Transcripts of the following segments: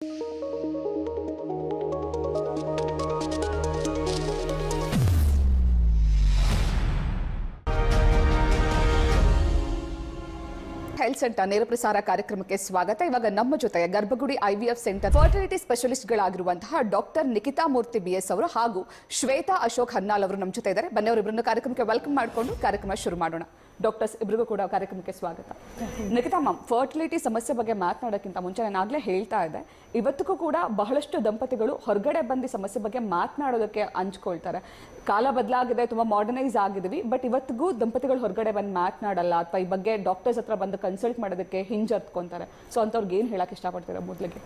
Health centre ನೇರ ಪ್ರಸಾರ ಕಾರ್ಯಕ್ರಮಕ್ಕೆ ಸ್ವಾಗತ. ಇವಾಗ ನಮ್ಮ ಜೊತೆ Garbhagudi IVF centre fertility ಸ್ಪೆಷಲಿಸ್ಟ್ಗಳಾಗಿರುವಂತಹ doctor Nikhita Murthy B S ಅವರು ಹಾಗೂ ಶ್ವೇತಾ ಅಶೋಕ್ ಹನ್ನಾಲ್ ಅವರು ನಮ್ಮ ಜೊತೆ ಇದ್ದಾರೆ. ಬನ್ನಿ ಅವರಿಬ್ಬರನ್ನು ಕಾರ್ಯಕ್ರಮಕ್ಕೆ ವೆಲ್ಕಮ್ ಮಾಡಿಕೊಂಡು ಕಾರ್ಯಕ್ರಮ ಶುರು ಮಾಡೋಣ. ಡಾಕ್ಟರ್ಸ್ ಇಬ್ಬರಿಗೂ ಕೂಡ ಕಾರ್ಯಕ್ರಮಕ್ಕೆ ಸ್ವಾಗತ. ನಿಖಿತಾ ಮ್ಯಾಮ್ ಫರ್ಟಿಲಿಟಿ ಸಮಸ್ಯೆ ಬಗ್ಗೆ ಮಾತನಾಡೋಕ್ಕಿಂತ ಮುಂಚೆ ನಾನು ಆಗಲೇ ಹೇಳ್ತಾ ಇದ್ದೆ. ಇವತ್ತಿಗೂ ಕೂಡ ಬಹಳಷ್ಟು ದಂಪತಿಗಳು ಹೊರಗಡೆ ಬಂದು ಸಮಸ್ಯೆ ಬಗ್ಗೆ ಮಾತನಾಡೋದಕ್ಕೆ ಹಂಚ್ಕೊಳ್ತಾರೆ. ಕಾಲ ಬದಲಾಗಿದೆ, ತುಂಬ ಮಾಡರ್ನೈಸ್ ಆಗಿದ್ವಿ ಬಟ್ ಇವತ್ತಿಗೂ ದಂಪತಿಗಳು ಹೊರಗಡೆ ಬಂದು ಮಾತನಾಡಲ್ಲ ಅಥವಾ ಈ ಬಗ್ಗೆ ಡಾಕ್ಟರ್ಸ್ ಹತ್ರ ಬಂದು ಕನ್ಸಲ್ಟ್ ಮಾಡೋದಕ್ಕೆ ಹಿಂಜರ್ತ್ಕೊಂತಾರೆ. ಸೊ ಅಂಥವ್ರಿಗೆ ಏನು ಹೇಳಕ್ಕೆ ಇಷ್ಟಪಡ್ತೀರಾ ಮೊದಲಿಗೆ?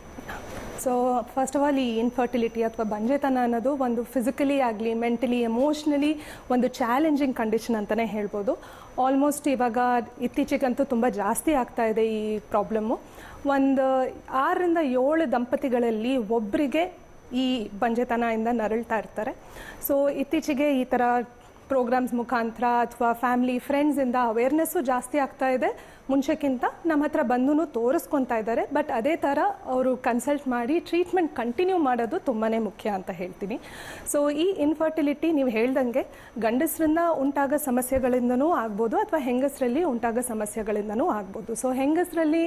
ಸೊ ಫಸ್ಟ್ ಆಫ್ ಆಲ್ ಈ ಇನ್ಫರ್ಟಿಲಿಟಿ ಅಥವಾ ಬಂಜೆತನ ಅನ್ನೋದು ಒಂದು ಫಿಸಿಕಲಿ ಆಗಲಿ ಮೆಂಟಲಿ ಎಮೋಷ್ನಲಿ ಒಂದು ಚಾಲೆಂಜಿಂಗ್ ಕಂಡೀಷನ್ ಅಂತಲೇ ಹೇಳ್ಬೋದು. ಆಲ್ಮೋಸ್ಟ್ ಇವಾಗ ಇತ್ತೀಚೆಗಂತೂ ತುಂಬ ಜಾಸ್ತಿ ಆಗ್ತಾ ಇದೆ ಈ ಪ್ರಾಬ್ಲಮ್ಮು ಒಂದು ಆರರಿಂದ ಏಳು ದಂಪತಿಗಳಲ್ಲಿ ಒಬ್ಬರಿಗೆ ಈ ಬಂಜೆತನದಿಂದ ನರಳ್ತಾ ಇರ್ತಾರೆ. ಸೊ ಇತ್ತೀಚೆಗೆ ಈ ಥರ ಪ್ರೋಗ್ರಾಮ್ಸ್ ಮುಖಾಂತರ ಅಥವಾ ಫ್ಯಾಮಿಲಿ ಫ್ರೆಂಡ್ಸಿಂದ ಅವೇರ್ನೆಸ್ಸು ಜಾಸ್ತಿ ಆಗ್ತಾ ಇದೆ. ಮುಂಚೆಕ್ಕಿಂತ ನಮ್ಮ ಹತ್ರ ಬಂದೂ ತೋರಿಸ್ಕೊತಾ ಇದ್ದಾರೆ. ಬಟ್ ಅದೇ ಥರ ಅವರು ಕನ್ಸಲ್ಟ್ ಮಾಡಿ ಟ್ರೀಟ್ಮೆಂಟ್ ಕಂಟಿನ್ಯೂ ಮಾಡೋದು ತುಂಬಾ ಮುಖ್ಯ ಅಂತ ಹೇಳ್ತೀನಿ. ಸೊ ಈ ಇನ್ಫರ್ಟಿಲಿಟಿ ನೀವು ಹೇಳ್ದಂಗೆ ಗಂಡಸರಿಂದ ಉಂಟಾಗೋ ಸಮಸ್ಯೆಗಳಿಂದನೂ ಆಗ್ಬೋದು ಅಥವಾ ಹೆಂಗಸರಲ್ಲಿ ಉಂಟಾಗೋ ಸಮಸ್ಯೆಗಳಿಂದನೂ ಆಗ್ಬೋದು. ಸೊ ಹೆಂಗಸರಲ್ಲಿ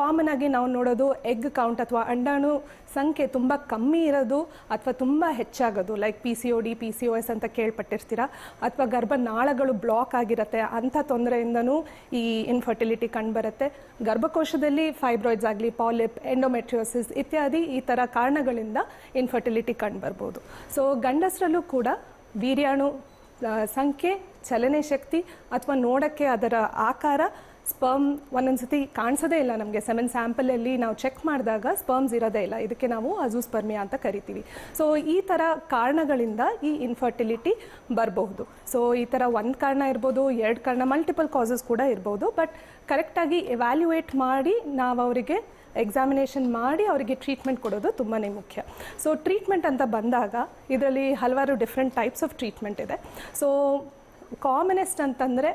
ಕಾಮನ್ ಆಗಿ ನಾವು ನೋಡೋದು ಎಗ್ ಕೌಂಟ್ ಅಥವಾ ಅಂಡಾಣು ಸಂಖ್ಯೆ ತುಂಬ ಕಮ್ಮಿ ಇರೋದು ಅಥವಾ ತುಂಬ ಹೆಚ್ಚಾಗೋದು. Like P C O D P C O S ಅಂತ ಕೇಳ್ಪಟ್ಟಿರ್ತೀರಾ? ಅಥವಾ ಗರ್ಭನಾಳಗಳು ಬ್ಲಾಕ್ ಆಗಿರುತ್ತೆ ಅಂಥ ತೊಂದರೆಯಿಂದನೂ ಈ ಇನ್ಫರ್ಟಿಲಿಟಿ ಕಂಡುಬರುತ್ತೆ ಗರ್ಭಕೋಶದಲ್ಲಿ ಫೈಬ್ರಾಯ್ಡ್ಸ್ ಆಗಲಿ ಪಾಲಿಪ್ ಎಂಡೋಮೆಟ್ರಿಯೋಸಿಸ್ ಇತ್ಯಾದಿ ಈ ಥರ ಕಾರಣಗಳಿಂದ ಇನ್ಫರ್ಟಿಲಿಟಿ ಕಂಡುಬರ್ಬೋದು ಸೊ ಗಂಡಸರಲ್ಲೂ ಕೂಡ ವೀರ್ಯಾಣು ಸಂಖ್ಯೆ, ಚಲನೆ ಶಕ್ತಿ ಅಥವಾ ನೋಡೋಕ್ಕೆ ಅದರ ಆಕಾರ ಸ್ಪರ್ಮ್ ಒಂದೊಂದ್ಸತಿ ಕಾಣಿಸೋದೇ ಇಲ್ಲ ನಮಗೆ ಸೆವೆನ್ ಸ್ಯಾಂಪಲಲ್ಲಿ ನಾವು ಚೆಕ್ ಮಾಡಿದಾಗ ಸ್ಪರ್ಮ್ಸ್ ಇರೋದೇ ಇಲ್ಲ. ಇದಕ್ಕೆ ನಾವು ಅಜೂಸ್ಪರ್ಮಿಯಾ ಅಂತ ಕರಿತೀವಿ. ಸೊ ಈ ಥರ ಕಾರಣಗಳಿಂದ ಈ ಇನ್ಫರ್ಟಿಲಿಟಿ ಬರಬಹುದು. ಸೊ ಈ ಥರ ಒಂದು ಕಾರಣ ಇರ್ಬೋದು, ಎರಡು ಕಾರಣ ಮಲ್ಟಿಪಲ್ ಕಾಸಸ್ ಕೂಡ ಇರ್ಬೋದು. ಬಟ್ ಕರೆಕ್ಟಾಗಿ ಎವ್ಯಾಲ್ಯೂಯೇಟ್ ಮಾಡಿ ನಾವು ಅವರಿಗೆ ಎಕ್ಸಾಮಿನೇಷನ್ ಮಾಡಿ ಅವರಿಗೆ ಟ್ರೀಟ್ಮೆಂಟ್ ಕೊಡೋದು ತುಂಬಾ ಮುಖ್ಯ. ಸೊ ಟ್ರೀಟ್ಮೆಂಟ್ ಅಂತ ಬಂದಾಗ ಇದರಲ್ಲಿ ಹಲವಾರು ಡಿಫ್ರೆಂಟ್ ಟೈಪ್ಸ್ ಆಫ್ ಟ್ರೀಟ್ಮೆಂಟ್ ಇದೆ. ಸೊ ಕಾಮನೆಸ್ಟ್ ಅಂತಂದರೆ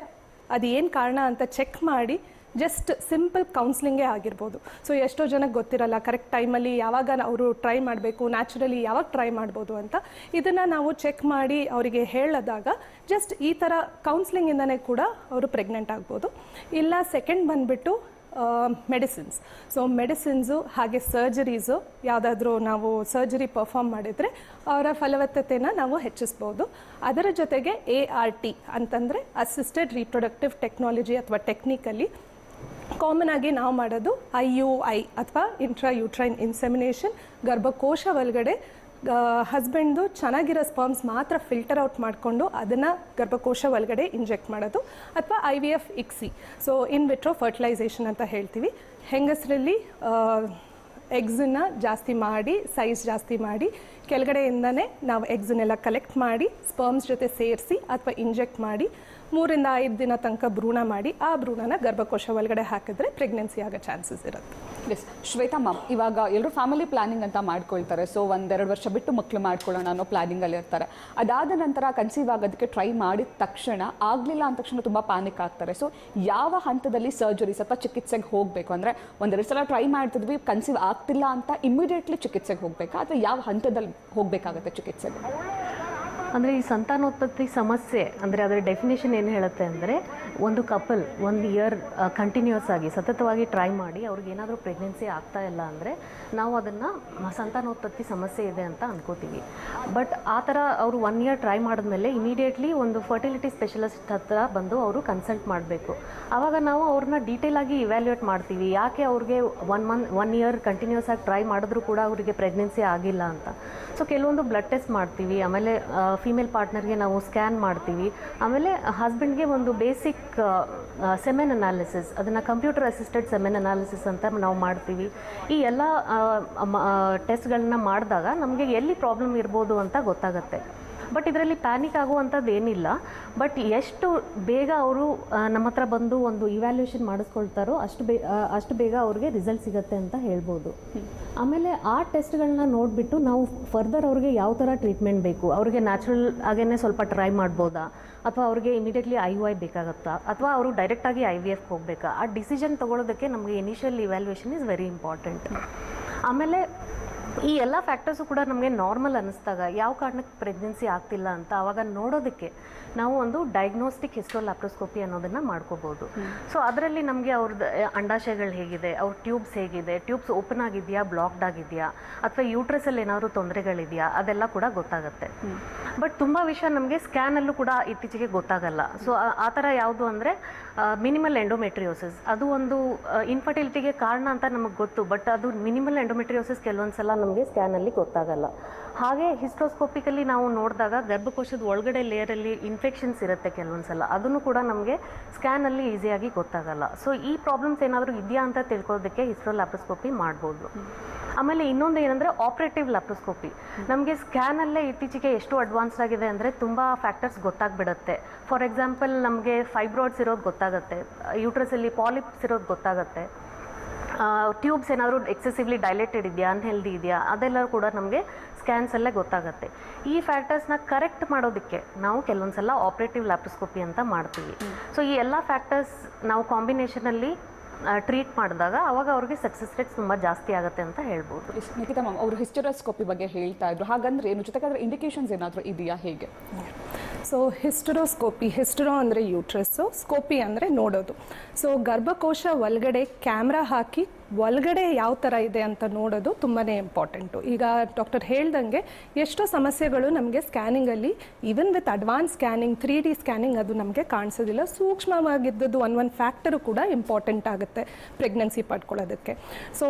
ಅದು ಏನು ಕಾರಣ ಅಂತ ಚೆಕ್ ಮಾಡಿ ಜಸ್ಟ್ ಸಿಂಪಲ್ ಕೌನ್ಸ್ಲಿಂಗೇ ಆಗಿರ್ಬೋದು. ಸೊ ಎಷ್ಟೋ ಜನಕ್ಕೆ ಗೊತ್ತಿರಲ್ಲ ಕರೆಕ್ಟ್ ಟೈಮಲ್ಲಿ ಯಾವಾಗ ಅವರು ಟ್ರೈ ಮಾಡಬೇಕು ನ್ಯಾಚುರಲಿ ಯಾವಾಗ ಟ್ರೈ ಮಾಡ್ಬೋದು ಅಂತ. ಇದನ್ನು ನಾವು ಚೆಕ್ ಮಾಡಿ ಅವರಿಗೆ ಹೇಳಿದಾಗ ಜಸ್ಟ್ ಈ ಥರ ಕೌನ್ಸ್ಲಿಂಗಿಂದನೇ ಕೂಡ ಅವರು ಪ್ರೆಗ್ನೆಂಟ್ ಆಗ್ಬೋದು. ಇಲ್ಲ ಸೆಕೆಂಡ್ ಬಂದುಬಿಟ್ಟು ಮೆಡಿಸಿನ್ಸ್ ಸೊ ಮೆಡಿಸಿನ್ಸು ಹಾಗೆ ಸರ್ಜರೀಸು ಯಾವುದಾದ್ರೂ ನಾವು ಸರ್ಜರಿ ಪರ್ಫಾರ್ಮ್ ಮಾಡಿದರೆ ಅವರ ಫಲವತ್ತತೆನ ನಾವು ಹೆಚ್ಚಿಸ್ಬೋದು. ಅದರ ಜೊತೆಗೆ ಎ ಆರ್ ಟಿ ಅಂತಂದರೆ ಅಸಿಸ್ಟೆಡ್ ರೀಪ್ರೊಡಕ್ಟಿವ್ ಟೆಕ್ನಾಲಜಿ ಅಥವಾ ಟೆಕ್ನಿಕಲಿ ಕಾಮನ್ ಆಗಿ ನಾವು ಮಾಡೋದು ಐ ಯು ಐ ಅಥವಾ ಇಂಟ್ರಾ ಯೂಟ್ರೈನ್ ಇನ್ಸೆಮಿನೇಷನ್ ಗರ್ಭಕೋಶ ಒಳಗಡೆ ಹಸ್ಬೆಂಡ್ದು ಚೆನ್ನಾಗಿರೋ ಸ್ಪರ್ಮ್ಸ್ ಮಾತ್ರ ಫಿಲ್ಟರ್ ಔಟ್ ಮಾಡಿಕೊಂಡು ಅದನ್ನು ಗರ್ಭಕೋಶ ಒಳಗಡೆ ಇಂಜೆಕ್ಟ್ ಮಾಡೋದು ಅಥವಾ I V F ICSI so in vitro fertilisation ಅಂತ ಹೇಳ್ತೀವಿ. ಹೆಂಗಸರಲ್ಲಿ ಎಗ್ಸನ್ನ ಜಾಸ್ತಿ ಮಾಡಿ ಸೈಜ್ ಜಾಸ್ತಿ ಮಾಡಿ, ಕೆಳಗಡೆಯಿಂದನೇ ನಾವು ಎಗ್ಸನ್ನೆಲ್ಲ ಕಲೆಕ್ಟ್ ಮಾಡಿ ಸ್ಪರ್ಮ್ಸ್ ಜೊತೆ ಸೇರಿಸಿ ಅಥವಾ ಇಂಜೆಕ್ಟ್ ಮಾಡಿ, ಮೂರಿಂದ ಐದು ದಿನ ತನಕ ಭ್ರೂಣ ಮಾಡಿ, ಆ ಭ್ರೂಣನ ಗರ್ಭಕೋಶ ಒಳಗಡೆ ಹಾಕಿದ್ರೆ ಪ್ರೆಗ್ನೆನ್ಸಿ ಆಗೋ ಚಾನ್ಸಸ್ ಇರುತ್ತೆ. ಎಸ್ ಶ್ವೇತಾ ಮ್ಯಾಮ್ ಇವಾಗ ಎಲ್ಲರೂ ಫ್ಯಾಮಿಲಿ ಪ್ಲಾನಿಂಗ್ ಅಂತ ಮಾಡ್ಕೊಳ್ತಾರೆ. ಸೊ ಒಂದೆರಡು ವರ್ಷ ಬಿಟ್ಟು ಮಕ್ಕಳು ಮಾಡ್ಕೊಳ್ಳೋಣ ಅನ್ನೋ ಪ್ಲಾನಿಂಗಲ್ಲಿ ಇರ್ತಾರೆ. ಅದಾದ ನಂತರ ಕನ್ಸೀವ್ ಆಗೋದಕ್ಕೆ ಟ್ರೈ ಮಾಡಿದ ತಕ್ಷಣ ಆಗಲಿಲ್ಲ ಅಂದ ತಕ್ಷಣ ತುಂಬ ಪ್ಯಾನಿಕ್ ಆಗ್ತಾರೆ. ಸೊ ಯಾವ ಹಂತದಲ್ಲಿ ಸರ್ಜರೀಸ್ ಅಥವಾ ಚಿಕಿತ್ಸೆಗೆ ಹೋಗಬೇಕು ಅಂದರೆ ಒಂದೆರಡು ಸಲ ಟ್ರೈ ಮಾಡ್ತಿದ್ವಿ ಕನ್ಸೀವ್ ಆಗ್ತಿಲ್ಲ ಅಂತ ಇಮಿಡಿಯೇಟ್ಲಿ ಚಿಕಿತ್ಸೆಗೆ ಹೋಗಬೇಕಾ? ಅಥವಾ ಯಾವ ಹಂತದಲ್ಲಿ ಹೋಗಬೇಕಾಗುತ್ತೆ ಚಿಕಿತ್ಸೆಗೆ? ಅಂದರೆ ಈ ಸಂತಾನೋತ್ಪತ್ತಿ ಸಮಸ್ಯೆ, ಅಂದರೆ ಅದರ ಡೆಫಿನೇಷನ್ ಏನು ಹೇಳುತ್ತೆ ಅಂದರೆ ಒಂದು ಕಪಲ್ ಒಂದು ಇಯರ್ ಕಂಟಿನ್ಯೂಸ್ ಆಗಿ, ಸತತವಾಗಿ ಟ್ರೈ ಮಾಡಿ ಅವ್ರಿಗೆ ಏನಾದರೂ ಪ್ರೆಗ್ನೆನ್ಸಿ ಆಗ್ತಾ ಇಲ್ಲ ಅಂದರೆ ನಾವು ಅದನ್ನು ಸಂತಾನೋತ್ಪತ್ತಿ ಸಮಸ್ಯೆ ಇದೆ ಅಂತ ಅಂದ್ಕೋತೀವಿ ಬಟ್ ಆ ಥರ ಅವರು ಒನ್ ಇಯರ್ ಟ್ರೈ ಮಾಡಿದ್ಮೇಲೆ ಇಮಿಡಿಯೇಟ್ಲಿ ಒಂದು ಫರ್ಟಿಲಿಟಿ ಸ್ಪೆಷಲಿಸ್ಟ್ ಹತ್ರ ಬಂದು ಅವರು ಕನ್ಸಲ್ಟ್ ಮಾಡಬೇಕು. ಆವಾಗ ನಾವು ಅವ್ರನ್ನ ಡೀಟೇಲ್ ಆಗಿ ಇವ್ಯಾಲ್ಯೂಯೇಟ್ ಮಾಡ್ತೀವಿ. ಯಾಕೆ ಅವ್ರಿಗೆ one month one year continuous ಆಗಿ ಟ್ರೈ ಮಾಡಿದ್ರು ಕೂಡ ಅವರಿಗೆ ಪ್ರೆಗ್ನೆನ್ಸಿ ಆಗಿಲ್ಲ ಅಂತ. ಸೊ ಕೆಲವೊಂದು ಬ್ಲಡ್ ಟೆಸ್ಟ್ ಮಾಡ್ತೀವಿ. ಆಮೇಲೆ ಫಿಮೇಲ್ ಪಾರ್ಟ್ನರ್ಗೆ ನಾವು ಸ್ಕ್ಯಾನ್ ಮಾಡ್ತೀವಿ. ಆಮೇಲೆ ಹಸ್ಬೆಂಡ್ಗೆ ಒಂದು ಬೇಸಿಕ್ ಸೆಮೆನ್ ಅನಾಲಿಸಿಸ್ ಅದನ್ನು ಕಂಪ್ಯೂಟರ್ ಅಸಿಸ್ಟೆಡ್ ಸೆಮೆನ್ ಅನಾಲಿಸಿಸ್ ಅಂತ ನಾವು ಮಾಡ್ತೀವಿ. ಈ ಎಲ್ಲ ಟೆಸ್ಟ್ಗಳನ್ನ ಮಾಡಿದಾಗ ನಮಗೆ ಎಲ್ಲಿ ಪ್ರಾಬ್ಲಮ್ ಇರ್ಬೋದು ಅಂತ ಗೊತ್ತಾಗುತ್ತೆ. ಬಟ್ ಇದರಲ್ಲಿ ಪ್ಯಾನಿಕ್ ಆಗುವಂಥದ್ದು ಏನಿಲ್ಲ. ಬಟ್ ಎಷ್ಟು ಬೇಗ ಅವರು ನಮ್ಮ ಹತ್ರ ಬಂದು ಒಂದು ಇವ್ಯಾಲ್ಯೂಷನ್ ಮಾಡಿಸ್ಕೊಳ್ತಾರೋ ಅಷ್ಟು ಬೇ ಅಷ್ಟು ಬೇಗ ಅವ್ರಿಗೆ ರಿಸಲ್ಟ್ ಸಿಗುತ್ತೆ ಅಂತ ಹೇಳ್ಬೋದು. ಆಮೇಲೆ ಆ ಟೆಸ್ಟ್ಗಳನ್ನ ನೋಡಿಬಿಟ್ಟು ನಾವು ಫರ್ದರ್ ಅವ್ರಿಗೆ ಯಾವ ಥರ ಟ್ರೀಟ್ಮೆಂಟ್ ಬೇಕು? ಅವ್ರಿಗೆ ನ್ಯಾಚುರಲ್ ಆಗೇನೆ ಸ್ವಲ್ಪ ಟ್ರೈ ಮಾಡ್ಬೋದಾ? ಅಥವಾ ಅವ್ರಿಗೆ ಇಮಿಡಿಯೇಟ್ಲಿ ಐ ಯು ಐ ಬೇಕಾಗುತ್ತಾ? ಅಥವಾ ಅವರು ಡೈರೆಕ್ಟಾಗಿ ಐ ವಿ ಎಫ್ ಹೋಗಬೇಕಾ? ಆ ಡಿಸಿಷನ್ ತೊಗೊಳೋದಕ್ಕೆ ನಮಗೆ initial evaluation is very important ಆಮೇಲೆ ಈ ಎಲ್ಲ ಫ್ಯಾಕ್ಟರ್ಸು ಕೂಡ ನಮಗೆ ನಾರ್ಮಲ್ ಅನ್ನಿಸ್ದಾಗ ಯಾವ ಕಾರಣಕ್ಕೆ ಪ್ರೆಗ್ನೆನ್ಸಿ ಆಗ್ತಿಲ್ಲ ಅಂತ ಆವಾಗ ನೋಡೋದಕ್ಕೆ ನಾವು ಒಂದು ಡಯಾಗ್ನೋಸ್ಟಿಕ್ ಹಿಸ್ಟೋಲ್ಯಾಪ್ರೋಸ್ಕೋಪಿ ಅನ್ನೋದನ್ನು ಮಾಡ್ಕೋಬೋದು. ಸೊ ಅದರಲ್ಲಿ ನಮಗೆ ಅವ್ರದ್ದು ಅಂಡಾಶಯಗಳು ಹೇಗಿದೆ ಅವ್ರ ಟ್ಯೂಬ್ಸ್ ಹೇಗಿದೆ ಟ್ಯೂಬ್ಸ್ ಓಪನ್ ಆಗಿದೆಯಾ ಬ್ಲಾಕ್ಡ್ ಆಗಿದೆಯಾ ಅಥವಾ ಯೂಟ್ರಸಲ್ಲಿ ಏನಾದರೂ ತೊಂದರೆಗಳಿದೆಯಾ ಅದೆಲ್ಲ ಕೂಡ ಗೊತ್ತಾಗುತ್ತೆ. ಬಟ್ ತುಂಬ ವಿಷಯ ನಮಗೆ ಸ್ಕ್ಯಾನಲ್ಲೂ ಕೂಡ ಇತ್ತೀಚೆಗೆ ಗೊತ್ತಾಗಲ್ಲ. ಸೊ ಆ ಥರ ಯಾವುದು ಅಂದರೆ ಮಿನಿಮಲ್ ಎಂಡೋಮೆಟ್ರಿಯೋಸಿಸ್ ಅದು ಒಂದು ಇನ್ಫರ್ಟಿಲಿಟಿಗೆ ಕಾರಣ ಅಂತ ನಮಗೆ ಗೊತ್ತು ಬಟ್ ಅದು ಮಿನಿಮಲ್ ಎಂಡೋಮೆಟ್ರಿಯೋಸಿಸ್ ಕೆಲವೊಂದು ಸಲ ನಮಗೆ ಸ್ಕ್ಯಾನಲ್ಲಿ ಗೊತ್ತಾಗಲ್ಲ. ಹಾಗೆ ಹಿಸ್ಟ್ರೋಸ್ಕೋಪಿಕಲಿ ನಾವು ನೋಡಿದಾಗ ಗರ್ಭಕೋಶದ ಒಳಗಡೆ ಲೇಯರಲ್ಲಿ ಇನ್ಫೆಕ್ಷನ್ಸ್ ಇರುತ್ತೆ ಕೆಲವೊಂದು ಸಲ ಅದನ್ನು ಕೂಡ ನಮಗೆ ಸ್ಕ್ಯಾನಲ್ಲಿ ಈಸಿಯಾಗಿ ಗೊತ್ತಾಗಲ್ಲ. ಸೊ ಈ ಪ್ರಾಬ್ಲಮ್ಸ್ ಏನಾದರೂ ಇದೆಯಾ ಅಂತ ತಿಳ್ಕೊಳ್ಳೋದಕ್ಕೆ ಹಿಸ್ಟ್ರೋ ಲ್ಯಾಪ್ರೋಸ್ಕೋಪಿ ಮಾಡ್ಬೋದು. ಆಮೇಲೆ ಇನ್ನೊಂದು ಏನಂದರೆ ಆಪ್ರೇಟಿವ್ ಲ್ಯಾಪ್ರೋಸ್ಕೋಪಿ ನಮಗೆ ಸ್ಕ್ಯಾನಲ್ಲೇ ಇತ್ತೀಚೆಗೆ ಎಷ್ಟು ಅಡ್ವಾನ್ಸ್ ಆಗಿದೆ ಅಂದರೆ ತುಂಬ ಫ್ಯಾಕ್ಟರ್ಸ್ ಗೊತ್ತಾಗ್ಬಿಡುತ್ತೆ. ಫಾರ್ ಎಕ್ಸಾಂಪಲ್ ನಮಗೆ ಫೈಬ್ರಾಯ್ಡ್ಸ್ ಇರೋದು ಗೊತ್ತಾಗುತ್ತೆ ಯೂಟ್ರಸಲ್ಲಿ ಪಾಲಿಪ್ಸ್ ಇರೋದು ಗೊತ್ತಾಗುತ್ತೆ ಟ್ಯೂಬ್ಸ್ ಏನಾದರೂ ಎಕ್ಸೆಸಿವ್ಲಿ ಡೈಲೇಟೆಡ್ ಇದೆಯಾ ಅನ್ಹೆಲ್ದಿ ಇದೆಯಾ ಅದೆಲ್ಲ ಕೂಡ ನಮಗೆ ಸ್ಕ್ಯಾನ್ಸಲ್ಲೇ ಗೊತ್ತಾಗುತ್ತೆ. ಈ ಫ್ಯಾಕ್ಟರ್ಸ್ನ ಕರೆಕ್ಟ್ ಮಾಡೋದಕ್ಕೆ ನಾವು ಕೆಲವೊಂದ್ಸಲ ಆಪರೇಟಿವ್ ಆಪ್ರೇಟಿವ್ ಲ್ಯಾಪ್ರೋಸ್ಕೋಪಿ ಅಂತ ಮಾಡ್ತೀವಿ. ಸೊ ಈ ಎಲ್ಲ ಫ್ಯಾಕ್ಟರ್ಸ್ ನಾವು ಕಾಂಬಿನೇಷನಲ್ಲಿ ಟ್ರೀಟ್ ಮಾಡಿದಾಗ ಅವಾಗ ಅವ್ರಿಗೆ ಸಕ್ಸಸ್ ರೇಟ್ ತುಂಬ ಜಾಸ್ತಿ ಆಗುತ್ತೆ ಅಂತ ಹೇಳ್ಬೋದು. ನಿಖಿತಾ ಮ್ಯಾಮ್ ಅವರು ಹಿಸ್ಟೊರೋಸ್ಕೋಪಿ ಬಗ್ಗೆ ಹೇಳ್ತಾ ಇದ್ರು. ಹಾಗಂದ್ರೆ ಏನು ಜೊತೆಗೆ ಅದರ ಇಂಡಿಕೇಶನ್ಸ್ ಏನಾದರೂ ಇದೆಯಾ ಹೇಗೆ? ಸೊ ಹಿಸ್ಟರೋಸ್ಕೋಪಿ ಹಿಸ್ಟರೋ ಅಂದರೆ ಯೂಟ್ರಸ್ಸು ಸ್ಕೋಪಿ ಅಂದರೆ ನೋಡೋದು. ಸೊ ಗರ್ಭಕೋಶ ಒಳಗಡೆ ಕ್ಯಾಮ್ರಾ ಹಾಕಿ ಒಳಗಡೆ ಯಾವ ಥರ ಇದೆ ಅಂತ ನೋಡೋದು ತುಂಬಾ ಇಂಪಾರ್ಟೆಂಟು ಈಗ ಡಾಕ್ಟರ್ ಹೇಳ್ದಂಗೆ ಎಷ್ಟೋ ಸಮಸ್ಯೆಗಳು ನಮಗೆ ಸ್ಕ್ಯಾನಿಂಗಲ್ಲಿ even with advance scanning three D scanning ಅದು ನಮಗೆ ಕಾಣಿಸೋದಿಲ್ಲ. ಸೂಕ್ಷ್ಮವಾಗಿದ್ದದ್ದು ಒನ್ ಒನ್ ಫ್ಯಾಕ್ಟರು ಕೂಡ ಇಂಪಾರ್ಟೆಂಟ್ ಆಗುತ್ತೆ ಪ್ರೆಗ್ನೆನ್ಸಿ ಪಡ್ಕೊಳ್ಳೋದಕ್ಕೆ ಸೊ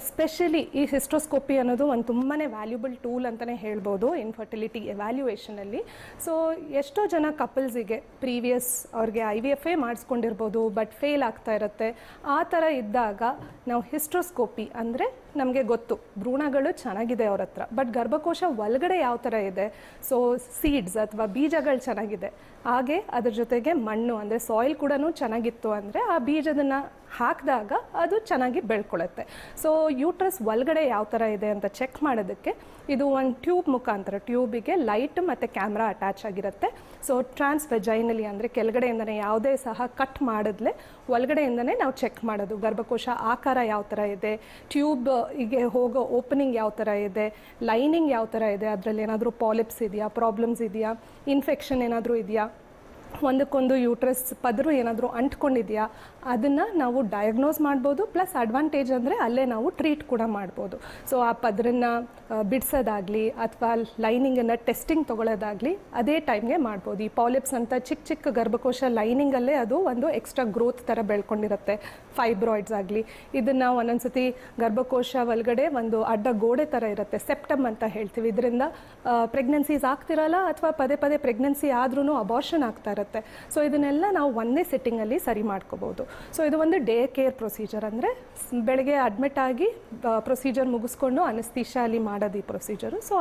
ಎಸ್ಪೆಷಲಿ ಈ ಹಿಸ್ಟ್ರೋಸ್ಕೋಪಿ ಅನ್ನೋದು ಒಂದು ತುಂಬಾ ವ್ಯಾಲ್ಯೂಬಲ್ ಟೂಲ್ ಅಂತಲೇ ಹೇಳ್ಬೋದು ಇನ್ಫರ್ಟಿಲಿಟಿ ಎವ್ಯಾಲ್ಯೂಯೇಷನಲ್ಲಿ ಸೊ ಎಷ್ಟೋ ಜನ ಕಪಲ್ಸಿಗೆ ಪ್ರೀವಿಯಸ್ ಅವ್ರಿಗೆ ಐ ವಿ ಎಫ್ ಎ ಮಾಡಿಸ್ಕೊಂಡಿರ್ಬೋದು ಬಟ್ ಫೇಲ್ ಆಗ್ತಾ ಇರುತ್ತೆ. ಆ ಥರ ಇದ್ದಾಗ ನಾವು ಹಿಸ್ಟ್ರೋಸ್ಕೋಪಿ ಅಂದರೆ ನಮಗೆ ಗೊತ್ತು. ಭ್ರೂಣಗಳು ಚೆನ್ನಾಗಿದೆ ಅವ್ರ ಹತ್ರ. ಬಟ್ ಗರ್ಭಕೋಶ ಒಳಗಡೆ ಯಾವ ಥರ ಇದೆ? ಸೊ ಸೀಡ್ಸ್ ಅಥವಾ ಬೀಜಗಳು ಚೆನ್ನಾಗಿದೆ. ಹಾಗೆ ಅದ್ರ ಜೊತೆಗೆ ಮಣ್ಣು ಅಂದರೆ ಸಾಯಿಲ್ ಕೂಡ ಚೆನ್ನಾಗಿತ್ತು ಅಂದರೆ ಆ ಬೀಜದನ್ನು ಹಾಕಿದಾಗ ಅದು ಚೆನ್ನಾಗಿ ಬೆಳ್ಕೊಳ್ಳುತ್ತೆ. ಸೊ ಯೂಟ್ರಸ್ ಒಳಗಡೆ ಯಾವ ಥರ ಇದೆ ಅಂತ ಚೆಕ್ ಮಾಡೋದಕ್ಕೆ ಇದು ಒಂದು ಟ್ಯೂಬ್ ಮುಖಾಂತರ ಟ್ಯೂಬಿಗೆ ಲೈಟ್ ಮತ್ತು ಕ್ಯಾಮ್ರಾ ಅಟ್ಯಾಚ್ ಆಗಿರುತ್ತೆ. ಸೊ ಟ್ರಾನ್ಸ್ ವೆಜೈನಲಿ ಅಂದರೆ ಕೆಳಗಡೆಯಿಂದನೇ ಯಾವುದೇ ಸಹ ಕಟ್ ಮಾಡಿದ್ಲೆ ಒಳಗಡೆಯಿಂದನೇ ನಾವು ಚೆಕ್ ಮಾಡೋದು. ಗರ್ಭಕೋಶ ಆಕಾರ ಯಾವ ಥರ ಇದೆ ಟ್ಯೂಬ್ ಹೀಗೆ ಹೋಗೋ ಓಪನಿಂಗ್ ಯಾವ ಥರ ಇದೆ ಲೈನಿಂಗ್ ಯಾವ ಥರ ಇದೆ, ಅದರಲ್ಲಿ ಏನಾದರೂ ಪಾಲಿಪ್ಸ್ ಇದೆಯಾ ಪ್ರಾಬ್ಲಮ್ಸ್ ಇದೆಯಾ ಇನ್ಫೆಕ್ಷನ್ ಏನಾದರೂ ಇದೆಯಾ? ಒಂದಕ್ಕೊಂದು ಯೂಟ್ರಸ್ ಪದರು ಏನಾದರೂ ಅಂಟ್ಕೊಂಡಿದೆಯಾ, ಅದನ್ನು ನಾವು ಡಯಾಗ್ನೋಸ್ ಮಾಡ್ಬೋದು ಪ್ಲಸ್ ಅಡ್ವಾಂಟೇಜ್ ಅಂದರೆ ಅಲ್ಲೇ ನಾವು ಟ್ರೀಟ್ ಕೂಡ ಮಾಡ್ಬೋದು. ಸೊ ಆ ಪದರನ್ನು ಬಿಡಿಸೋದಾಗಲಿ, ಅಥವಾ ಲೈನಿಂಗನ್ನು ಟೆಸ್ಟಿಂಗ್ ತೊಗೊಳ್ಳೋದಾಗಲಿ, ಅದೇ ಟೈಮ್ಗೆ ಮಾಡ್ಬೋದು. ಈ ಪಾಲಿಪ್ಸ್ ಅಂತ ಚಿಕ್ಕ ಚಿಕ್ಕ ಗರ್ಭಕೋಶ ಲೈನಿಂಗಲ್ಲೇ ಅದು ಒಂದು ಎಕ್ಸ್ಟ್ರಾ ಗ್ರೋತ್ ಥರ ಬೆಳ್ಕೊಂಡಿರುತ್ತೆ. ಫೈಬ್ರಾಯ್ಡ್ಸ್ ಆಗಲಿ, ಇದನ್ನು ಒಂದೊಂದು ಸತಿ ಗರ್ಭಕೋಶ ಒಳಗಡೆ ಒಂದು ಅಡ್ಡ ಗೋಡೆ ಥರ ಇರುತ್ತೆ ಸೆಪ್ಟಮ್ ಅಂತ ಹೇಳ್ತೀವಿ. ಇದರಿಂದ ಪ್ರೆಗ್ನೆನ್ಸೀಸ್ ಆಗ್ತಿರಲ್ಲ, ಅಥವಾ ಪದೇ ಪದೇ ಪ್ರೆಗ್ನೆನ್ಸಿ ಆದ್ರೂ ಅಬಾರ್ಷನ್ ಆಗ್ತಾ ಇರುತ್ತೆ. ಸೊ ಇದನ್ನೆಲ್ಲ ನಾವು ಒಂದೇ ಸೆಟ್ಟಿಂಗಲ್ಲಿ ಸರಿ ಮಾಡ್ಕೋಬೋದು ಸೊ ಇದು ಒಂದು ಡೇ ಕೇರ್ ಪ್ರೊಸೀಜರ್ ಅಂದರೆ ಬೆಳಗ್ಗೆ ಅಡ್ಮಿಟ್ ಆಗಿ ಪ್ರೊಸೀಜರ್ ಮುಗಿಸ್ಕೊಂಡು ಅನಸ್ತೀಶಾ ಅಲ್ಲಿ ಮಾಡೋದು ಈ ಪ್ರೊಸೀಜರು ಸೊ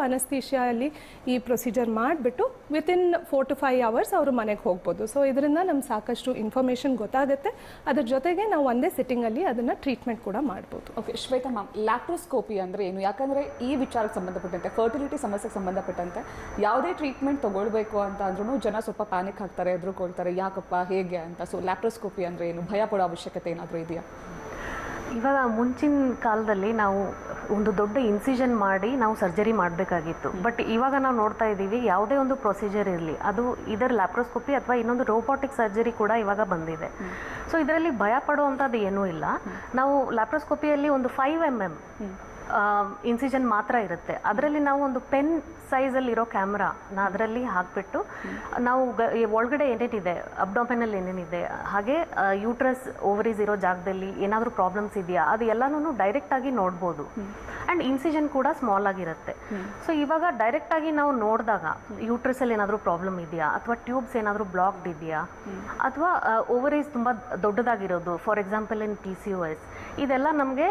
ಅಲ್ಲಿ ಈ ಪ್ರೊಸೀಜರ್ ಮಾಡಿಬಿಟ್ಟು within four to five hours ಅವರು ಮನೆಗೆ ಹೋಗ್ಬೋದು. ಸೊ ಇದರಿಂದ ನಮ್ಗೆ ಸಾಕಷ್ಟು ಇನ್ಫಾರ್ಮೇಷನ್ ಗೊತ್ತಾಗುತ್ತೆ. ಅದ್ರ ಜೊತೆಗೆ ನಾವು ಒಂದೇ ಸೆಟ್ಟಿಂಗಲ್ಲಿ ಅದನ್ನು ಟ್ರೀಟ್ಮೆಂಟ್ ಕೂಡ ಮಾಡ್ಬೋದು. ಓಕೆ ಶ್ವೇತಾ ಮ್ಯಾಮ್ ಲ್ಯಾಪ್ರೋಸ್ಕೋಪಿ ಅಂದರೆ ಏನು? ಯಾಕಂದರೆ ಈ ವಿಚಾರಕ್ಕೆ ಸಂಬಂಧಪಟ್ಟಂತೆ ಫರ್ಟಿಲಿಟಿ ಸಮಸ್ಯೆಗೆ ಸಂಬಂಧಪಟ್ಟಂತೆ, ಯಾವುದೇ ಟ್ರೀಟ್ಮೆಂಟ್ ತಗೊಳ್ಬೇಕು ಅಂತ ಅಂದ್ರೂ ಜನ ಸ್ವಲ್ಪ ಪ್ಯಾನಿಕ್ ಆಗ್ತಾರೆ. ಎದುರುಕೊಳ್ತಾರೆ ಯಾಕಪ್ಪ ಹೇಗೆ ಅಂತ. ಸೊ ಲ್ಯಾಪ್ರೋಸ್ಕೋಪಿ ಅಂದರೆ ಏನು? ಭಯ ಪಡೋ ಅವಶ್ಯಕತೆ ಏನಾದರೂ ಇದೆಯಾ? ಇವಾಗ ಮುಂಚಿನ ಕಾಲದಲ್ಲಿ ನಾವು ಒಂದು ದೊಡ್ಡ ಇನ್ಸಿಷನ್ ಮಾಡಿ ನಾವು ಸರ್ಜರಿ ಮಾಡಬೇಕಾಗಿತ್ತು. ಬಟ್ ಇವಾಗ ನಾವು ನೋಡ್ತಾ ಇದ್ದೀವಿ ಯಾವುದೇ ಒಂದು ಪ್ರೊಸೀಜರ್ ಇರಲಿ. ಅದು ಇದರ ಲ್ಯಾಪ್ರೋಸ್ಕೋಪಿ ಅಥವಾ ಇನ್ನೊಂದು ರೋಬೋಟಿಕ್ ಸರ್ಜರಿ ಕೂಡ ಇವಾಗ ಬಂದಿದೆ. ಸೊ ಇದರಲ್ಲಿ ಭಯ ಪಡುವಂಥದ್ದು ಏನೂ ಇಲ್ಲ. ನಾವು ಲ್ಯಾಪ್ರೋಸ್ಕೋಪಿಯಲ್ಲಿ ಒಂದು ಫೈವ್ ಎಂ ಎಂ ಇನ್ಸಿಷನ್ ಮಾತ್ರ ಇರುತ್ತೆ. ಅದರಲ್ಲಿ ನಾವು ಒಂದು ಪೆನ್ ಸೈಜಲ್ಲಿರೋ ಕ್ಯಾಮ್ರಾನ ಅದರಲ್ಲಿ ಹಾಕಿಬಿಟ್ಟು ನಾವು ಗ ಒಳಗಡೆ ಏನೇನಿದೆ ಅಬ್ಡಾಮಿನಲ್ಲಿ ಏನೇನಿದೆ ಹಾಗೆ ಯೂಟ್ರಸ್ ಓವರೀಸ್ ಇರೋ ಜಾಗದಲ್ಲಿ ಏನಾದರೂ ಪ್ರಾಬ್ಲಮ್ಸ್ ಇದೆಯಾ ಅದು ಎಲ್ಲನೂ ಡೈರೆಕ್ಟಾಗಿ ನೋಡ್ಬೋದು. ಆ್ಯಂಡ್ ಇನ್ಸಿಜನ್ ಕೂಡ ಸ್ಮಾಲ್ ಆಗಿರುತ್ತೆ. ಸೊ ಇವಾಗ ಡೈರೆಕ್ಟಾಗಿ ನಾವು ನೋಡಿದಾಗ ಯೂಟ್ರಸಲ್ಲಿ ಏನಾದರೂ ಪ್ರಾಬ್ಲಮ್ ಇದೆಯಾ ಅಥವಾ ಟ್ಯೂಬ್ಸ್ ಏನಾದರೂ ಬ್ಲಾಕ್ಡ್ ಇದೆಯಾ ಅಥವಾ ಓವರೀಸ್ ತುಂಬ ದೊಡ್ಡದಾಗಿರೋದು for example in P C O S ಇದೆಲ್ಲ ನಮಗೆ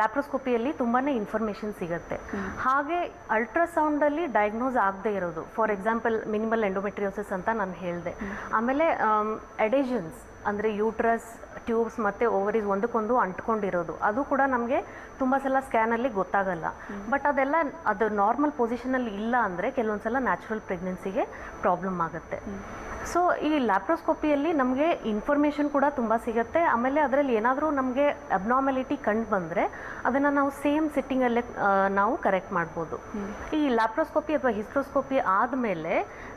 ಲ್ಯಾಪ್ರೋಸ್ಕೋಪಿಯಲ್ಲಿ ತುಂಬಾ ಇನ್ಫಾರ್ಮೇಷನ್ ಸಿಗುತ್ತೆ. ಹಾಗೆ ಅಲ್ಟ್ರಾಸೌಂಡಲ್ಲಿ ಡಯಾಗ್ನೋಸ್ ಆಗದೆ ಇರೋದು. ಫಾರ್ ಎಕ್ಸಾಂಪಲ್ ಮಿನಿಮಲ್ ಎಂಡೋಮೆಟ್ರಿಯೋಸಿಸ್ ಅಂತ ನಾನು ಹೇಳಿದೆ. ಆಮೇಲೆ ಎಡೇಷನ್ಸ್ ಅಂದರೆ ಯೂಟ್ರಸ್ ಟ್ಯೂಬ್ಸ್ ಮತ್ತು ಓವರೀಸ್ ಒಂದಕ್ಕೊಂದು ಅಂಟ್ಕೊಂಡಿರೋದು. ಅದು ಕೂಡ ನಮಗೆ ತುಂಬ ಸಲ ಸ್ಕ್ಯಾನಲ್ಲಿ ಗೊತ್ತಾಗಲ್ಲ. ಬಟ್ ಅದೆಲ್ಲ ಅದು ನಾರ್ಮಲ್ ಪೊಸಿಷನಲ್ಲಿ ಇಲ್ಲ ಅಂದರೆ ಕೆಲವೊಂದು ಸಲ ನ್ಯಾಚುರಲ್ ಪ್ರೆಗ್ನೆನ್ಸಿಗೆ ಪ್ರಾಬ್ಲಮ್ ಆಗುತ್ತೆ ಸೊ ಈ ಲ್ಯಾಪ್ರೋಸ್ಕೋಪಿಯಲ್ಲಿ ನಮಗೆ ಇನ್ಫಾರ್ಮೇಷನ್ ಕೂಡ ತುಂಬ ಸಿಗುತ್ತೆ. ಆಮೇಲೆ ಅದರಲ್ಲಿ ಏನಾದರೂ ನಮಗೆ ಅಬ್ನಾರ್ಮಾಲಿಟಿ ಕಂಡು ಬಂದರೆ ಅದನ್ನು ನಾವು ಸೇಮ್ ಸಿಟ್ಟಿಂಗಲ್ಲೇ ನಾವು ಕರೆಕ್ಟ್ ಮಾಡ್ಬೋದು. ಈ ಲ್ಯಾಪ್ರೋಸ್ಕೋಪಿ ಅಥವಾ ಹಿಸ್ಟ್ರೋಸ್ಕೋಪಿ ಆದಮೇಲೆ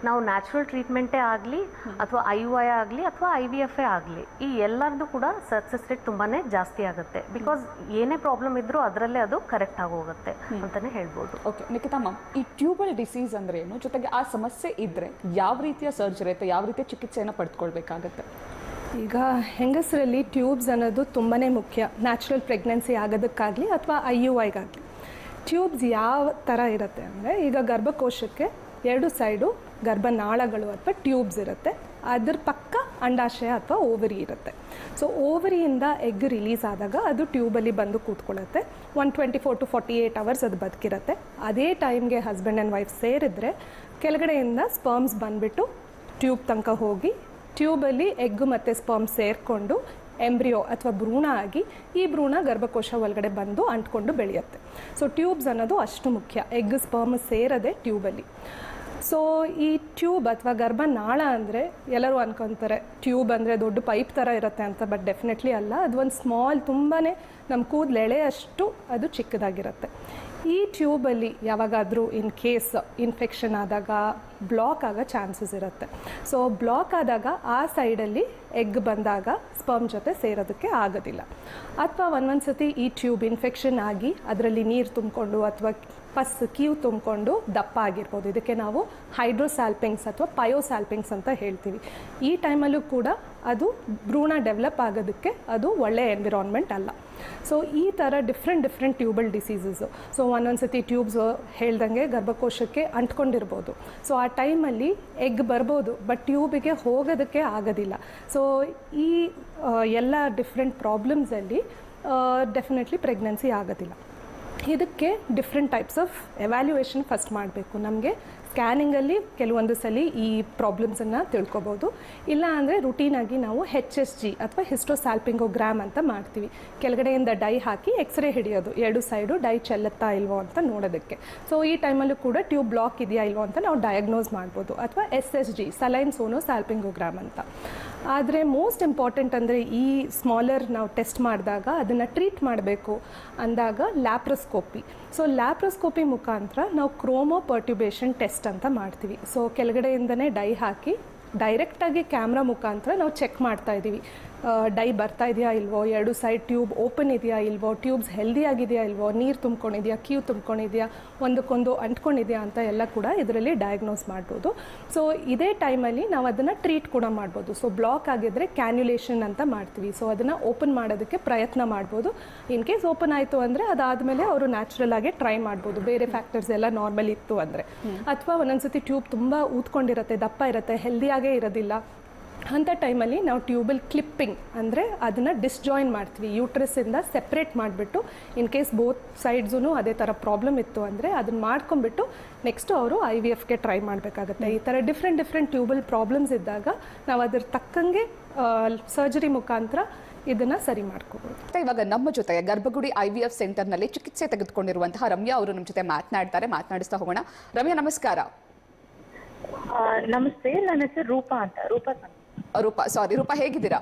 ನಾವು ನ್ಯಾಚುರಲ್ ಟ್ರೀಟ್ಮೆಂಟೇ ಆಗಲಿ ಅಥವಾ ಐ ಯು ಐ ಆಗಲಿ ಅಥವಾ ಐ ವಿ ಎಫ್ ಎ ಆಗಲಿ ಈ ಎಲ್ಲರದ್ದು ಕೂಡ ಸಕ್ಸಸ್ ರೇಟ್ ತುಂಬಾ ಜಾಸ್ತಿ ಆಗುತ್ತೆ. ಬಿಕಾಸ್ ಏನೇ ಪ್ರಾಬ್ಲಮ್ ಇದ್ದರೂ ಅದರಲ್ಲೇ ಅದು ಕರೆಕ್ಟ್ ಆಗೋಗುತ್ತೆ ಅಂತಲೇ ಹೇಳ್ಬೋದು. ಓಕೆ ನಿಖಿತಾ ಮ್ಯಾಮ್ ಈ ಟ್ಯೂಬಲ್ ಡಿಸೀಸ್ ಅಂದ್ರೆ ಏನು ಜೊತೆಗೆ ಆ ಸಮಸ್ಯೆ ಇದ್ರೆ ಯಾವ ರೀತಿಯ ಸರ್ಜರಿ ಅಥವಾ ಯಾವ ರೀತಿ ಚಿಕಿತ್ಸೆಯನ್ನು ಪಡೆದುಕೊಳ್ಬೇಕಾಗತ್ತೆ? ಈಗ ಹೆಂಗಸರಲ್ಲಿ ಟ್ಯೂಬ್ಸ್ ಅನ್ನೋದು ತುಂಬಾ ಮುಖ್ಯ. ನ್ಯಾಚುರಲ್ ಪ್ರೆಗ್ನೆನ್ಸಿ ಆಗೋದಕ್ಕಾಗಲಿ ಅಥವಾ ಐ ಯು ಐಗಾಗಲಿ ಟ್ಯೂಬ್ಸ್ ಯಾವ ಥರ ಇರುತ್ತೆ ಅಂದರೆ, ಈಗ ಗರ್ಭಕೋಶಕ್ಕೆ ಎರಡು ಸೈಡು ಗರ್ಭನಾಳಗಳು ಅಥವಾ ಟ್ಯೂಬ್ಸ್ ಇರುತ್ತೆ. ಅದ್ರ ಪಕ್ಕ ಅಂಡಾಶಯ ಅಥವಾ ಓವರಿ ಇರುತ್ತೆ. ಸೊ ಓವರಿಯಿಂದ ಎಗ್ ರಿಲೀಸ್ ಆದಾಗ ಅದು ಟ್ಯೂಬಲ್ಲಿ ಬಂದು ಕೂತ್ಕೊಳ್ಳುತ್ತೆ. One twenty four to forty eight hours ಅದು ಬದುಕಿರುತ್ತೆ. ಅದೇ ಟೈಮ್ಗೆ ಹಸ್ಬೆಂಡ್ ಆ್ಯಂಡ್ ವೈಫ್ ಸೇರಿದ್ರೆ ಕೆಳಗಡೆಯಿಂದ ಸ್ಪರ್ಮ್ಸ್ ಬಂದುಬಿಟ್ಟು ಟ್ಯೂಬ್ ತನಕ ಹೋಗಿ ಟ್ಯೂಬಲ್ಲಿ ಎಗ್ ಮತ್ತು ಸ್ಪರ್ಮ್ ಸೇರಿಕೊಂಡು ಎಂಬ್ರಿಯೋ ಅಥವಾ ಭ್ರೂಣ ಆಗಿ ಈ ಭ್ರೂಣ ಗರ್ಭಕೋಶ ಒಳಗಡೆ ಬಂದು ಅಂಟ್ಕೊಂಡು ಬೆಳೆಯುತ್ತೆ. ಸೊ ಟ್ಯೂಬ್ಸ್ ಅನ್ನೋದು ಅಷ್ಟು ಮುಖ್ಯ. ಎಗ್ ಸ್ಪರ್ಮ್ ಸೇರದೆ ಟ್ಯೂಬಲ್ಲಿ. ಸೊ ಈ ಟ್ಯೂಬ್ ಅಥವಾ ಗರ್ಭನಾಳ ಅಂದರೆ ಎಲ್ಲರೂ ಅನ್ಕೊತಾರೆ, ಟ್ಯೂಬ್ ಅಂದರೆ ದೊಡ್ಡ ಪೈಪ್ ಥರ ಇರುತ್ತೆ ಅಂತ ಬಟ್ ಡೆಫಿನೆಟ್ಲಿ ಅಲ್ಲ. ಅದು ಒಂದು ಸ್ಮಾಲ್ ತುಂಬಾ ನಮ್ಮ ಕೂದಲು ಎಳೆಯಷ್ಟು ಅದು ಚಿಕ್ಕದಾಗಿರುತ್ತೆ. ಈ ಟ್ಯೂಬಲ್ಲಿ ಯಾವಾಗಾದರೂ ಇನ್ ಕೇಸ್ ಇನ್ಫೆಕ್ಷನ್ ಆದಾಗ ಬ್ಲಾಕ್ ಆಗೋ ಚಾನ್ಸಸ್ ಇರುತ್ತೆ. ಸೊ ಬ್ಲಾಕ್ ಆದಾಗ ಆ ಸೈಡಲ್ಲಿ ಎಗ್ ಬಂದಾಗ ಸ್ಪರ್ಮ್ ಜೊತೆ ಸೇರೋದಕ್ಕೆ ಆಗೋದಿಲ್ಲ. ಅಥವಾ ಒಂದೊಂದು ಸತಿ ಈ ಟ್ಯೂಬ್ ಇನ್ಫೆಕ್ಷನ್ ಆಗಿ ಅದರಲ್ಲಿ ನೀರು ತುಂಬಿಕೊಂಡು ಅಥವಾ ಪಸ್ ಕೀವು ತುಂಬಿಕೊಂಡು ದಪ್ಪ ಆಗಿರ್ಬೋದು. ಇದಕ್ಕೆ ನಾವು ಹೈಡ್ರೋಸ್ಯಾಲ್ಪಿಂಗ್ಸ್ ಅಥವಾ ಪಯೋಸ್ಯಾಲ್ಪಿಂಗ್ಸ್ ಅಂತ ಹೇಳ್ತೀವಿ. ಈ ಟೈಮಲ್ಲೂ ಕೂಡ ಅದು ಭ್ರೂಣ ಡೆವಲಪ್ ಆಗೋದಕ್ಕೆ ಅದು ಒಳ್ಳೆಯ ಎನ್ವಿರಾನ್ಮೆಂಟ್ ಅಲ್ಲ. ಸೊ ಈ ಥರ different different tubal diseases so ಒಂದೊಂದು ಸತಿ ಟ್ಯೂಬ್ಸ್ ಹೇಳ್ದಂಗೆ ಗರ್ಭಕೋಶಕ್ಕೆ ಅಂಟ್ಕೊಂಡಿರ್ಬೋದು. ಸೊ ಆ ಟೈಮಲ್ಲಿ ಎಗ್ ಬರ್ಬೋದು ಬಟ್ ಟ್ಯೂಬಿಗೆ ಹೋಗೋದಕ್ಕೆ ಆಗೋದಿಲ್ಲ. ಸೊ ಈ ಎಲ್ಲ ಡಿಫ್ರೆಂಟ್ ಪ್ರಾಬ್ಲಮ್ಸಲ್ಲಿ ಡೆಫಿನೆಟ್ಲಿ ಪ್ರೆಗ್ನೆನ್ಸಿ ಆಗೋದಿಲ್ಲ. ಇದಕ್ಕೆ different types of evaluation first ಮಾಡಬೇಕು. ನಮಗೆ ಸ್ಕ್ಯಾನಿಂಗಲ್ಲಿ ಕೆಲವೊಂದು ಸಲ ಈ ಪ್ರಾಬ್ಲಮ್ಸನ್ನು ತಿಳ್ಕೊಬೋದು. ಇಲ್ಲ ಅಂದರೆ ರುಟೀನಾಗಿ ನಾವು ಹೆಚ್ ಎಸ್ ಜಿ ಅಥವಾ ಹಿಸ್ಟೋಸ್ಯಾಲ್ಪಿಂಗೋಗ್ರಾಮ್ ಅಂತ ಮಾಡ್ತೀವಿ. ಕೆಳಗಡೆಯಿಂದ ಡೈ ಹಾಕಿ ಎಕ್ಸ್ರೇ ಹಿಡಿಯೋದು. ಎರಡು ಸೈಡು ಡೈ ಚೆಲ್ಲುತ್ತಾ ಇಲ್ವೋ ಅಂತ ನೋಡೋದಕ್ಕೆ. ಸೊ ಈ ಟೈಮಲ್ಲೂ ಕೂಡ ಟ್ಯೂಬ್ ಬ್ಲಾಕ್ ಇದೆಯಾ ಇಲ್ವೋ ಅಂತ ನಾವು ಡಯಾಗ್ನೋಸ್ ಮಾಡ್ಬೋದು. ಅಥವಾ S S G saline sonosalpingogram ಅಂತ. ಆದರೆ ಮೋಸ್ಟ್ ಇಂಪಾರ್ಟೆಂಟ್ ಅಂದರೆ ಈ ಸ್ಮಾಲರ್ ನಾವು ಟೆಸ್ಟ್ ಮಾಡಿದಾಗ ಅದನ್ನು ಟ್ರೀಟ್ ಮಾಡಬೇಕು ಅಂದಾಗ ಲ್ಯಾಪ್ರೋಸ್ಕೋಪಿ ಸೊ ಲ್ಯಾಪ್ರೋಸ್ಕೋಪಿ ಮುಖಾಂತರ ನಾವು ಕ್ರೋಮೋ ಪರ್ಟ್ಯುಬೇಷನ್ ಟೆಸ್ಟ್ ಅಂತ ಮಾಡ್ತೀವಿ. ಸೊ ಕೆಳಗಡೆಯಿಂದನೇ ಡೈ ಹಾಕಿ ಡೈರೆಕ್ಟಾಗಿ ಕ್ಯಾಮ್ರಾ ಮುಖಾಂತರ ನಾವು ಚೆಕ್ ಮಾಡ್ತಾ ಇದ್ದೀವಿ ಡೈ ಬರ್ತಾ ಇದೆಯಾ ಇಲ್ವೋ? ಎರಡು ಸೈಡ್ ಟ್ಯೂಬ್ ಓಪನ್ ಇದೆಯಾ ಇಲ್ವೋ? ಟ್ಯೂಬ್ಸ್ ಹೆಲ್ದಿ ಆಗಿದೆಯಾ ಇಲ್ವೋ? ನೀರು ತುಂಬ್ಕೊಂಡಿದೆಯಾ? ಕ್ಯೂ ತುಂಬ್ಕೊಂಡಿದೆಯಾ? ಒಂದಕ್ಕೊಂದು ಅಂಟ್ಕೊಂಡಿದೆಯಾ ಅಂತ ಎಲ್ಲ ಕೂಡ ಇದರಲ್ಲಿ ಡಯಾಗ್ನೋಸ್ ಮಾಡ್ಬೋದು. ಸೊ ಇದೇ ಟೈಮಲ್ಲಿ ನಾವು ಅದನ್ನು ಟ್ರೀಟ್ ಕೂಡ ಮಾಡ್ಬೋದು. ಸೊ ಬ್ಲಾಕ್ ಆಗಿದ್ರೆ ಕ್ಯಾನ್ಯುಲೇಷನ್ ಅಂತ ಮಾಡ್ತೀವಿ. ಸೊ ಅದನ್ನು ಓಪನ್ ಮಾಡೋದಕ್ಕೆ ಪ್ರಯತ್ನ ಮಾಡ್ಬೋದು. ಇನ್ ಕೇಸ್ ಓಪನ್ ಆಯಿತು ಅಂದರೆ ಅದಾದಮೇಲೆ ಅವರು ನ್ಯಾಚುರಲ್ ಆಗಿ ಟ್ರೈ ಮಾಡ್ಬೋದು. ಬೇರೆ ಫ್ಯಾಕ್ಟರ್ಸ್ ಎಲ್ಲ ನಾರ್ಮಲ್ ಇತ್ತು ಅಂದರೆ. ಅಥವಾ ಒಂದೊಂದ್ಸತಿ ಟ್ಯೂಬ್ ತುಂಬ ಊದ್ಕೊಂಡಿರುತ್ತೆ ದಪ್ಪ ಇರುತ್ತೆ ಹೆಲ್ದಿಯಾಗೇ ಇರೋದಿಲ್ಲ. ಅಂಥ ಟೈಮಲ್ಲಿ ನಾವು ಟ್ಯೂಬಲ್ ಕ್ಲಿಪ್ಪಿಂಗ್ ಅಂದರೆ ಅದನ್ನು ಡಿಸ್ಜಾಯಿನ್ ಮಾಡ್ತೀವಿ ಯೂಟ್ರಸ್ಸಿಂದ ಸೆಪ್ರೇಟ್ ಮಾಡಿಬಿಟ್ಟು ಇನ್ ಕೇಸ್ ಬೋತ್ ಸೈಡ್ಸೂ ಅದೇ ಥರ ಪ್ರಾಬ್ಲಮ್ ಇತ್ತು ಅಂದರೆ ಅದನ್ನು ಮಾಡ್ಕೊಂಬಿಟ್ಟು ನೆಕ್ಸ್ಟು ಅವರು ಐ ವಿ ಎಫ್ಗೆ ಟ್ರೈ ಮಾಡಬೇಕಾಗುತ್ತೆ. ಈ ಥರ ಡಿಫ್ರೆಂಟ್ ಡಿಫ್ರೆಂಟ್ ಟ್ಯೂಬಲ್ ಪ್ರಾಬ್ಲಮ್ಸ್ ಇದ್ದಾಗ ನಾವು ಅದ್ರ ತಕ್ಕಂಗೆ ಸರ್ಜರಿ ಮುಖಾಂತರ ಇದನ್ನು ಸರಿ ಮಾಡ್ಕೋಬೋದು. ಇವಾಗ ನಮ್ಮ ಜೊತೆ ಗರ್ಭಗುಡಿ ಐ ವಿ ಎಫ್ ಸೆಂಟರ್ನಲ್ಲಿ ಚಿಕಿತ್ಸೆ ತೆಗೆದುಕೊಂಡಿರುವಂತಹ ರಮ್ಯಾ ಅವರು ನಮ್ಮ ಜೊತೆ ಮಾತನಾಡ್ತಾರೆ. ಮಾತನಾಡಿಸ್ತಾ ಹೋಗೋಣ. ರಮ್ಯಾ ನಮಸ್ಕಾರ. ನಮಸ್ತೆ. ನನ್ನ ಹೆಸರು ರೂಪಾ ಅಂತ. ರೂಪಾ ರೂಪಾ ಸಾರಿ ರೂಪಾ ಹೇಗಿದ್ದೀರಾ?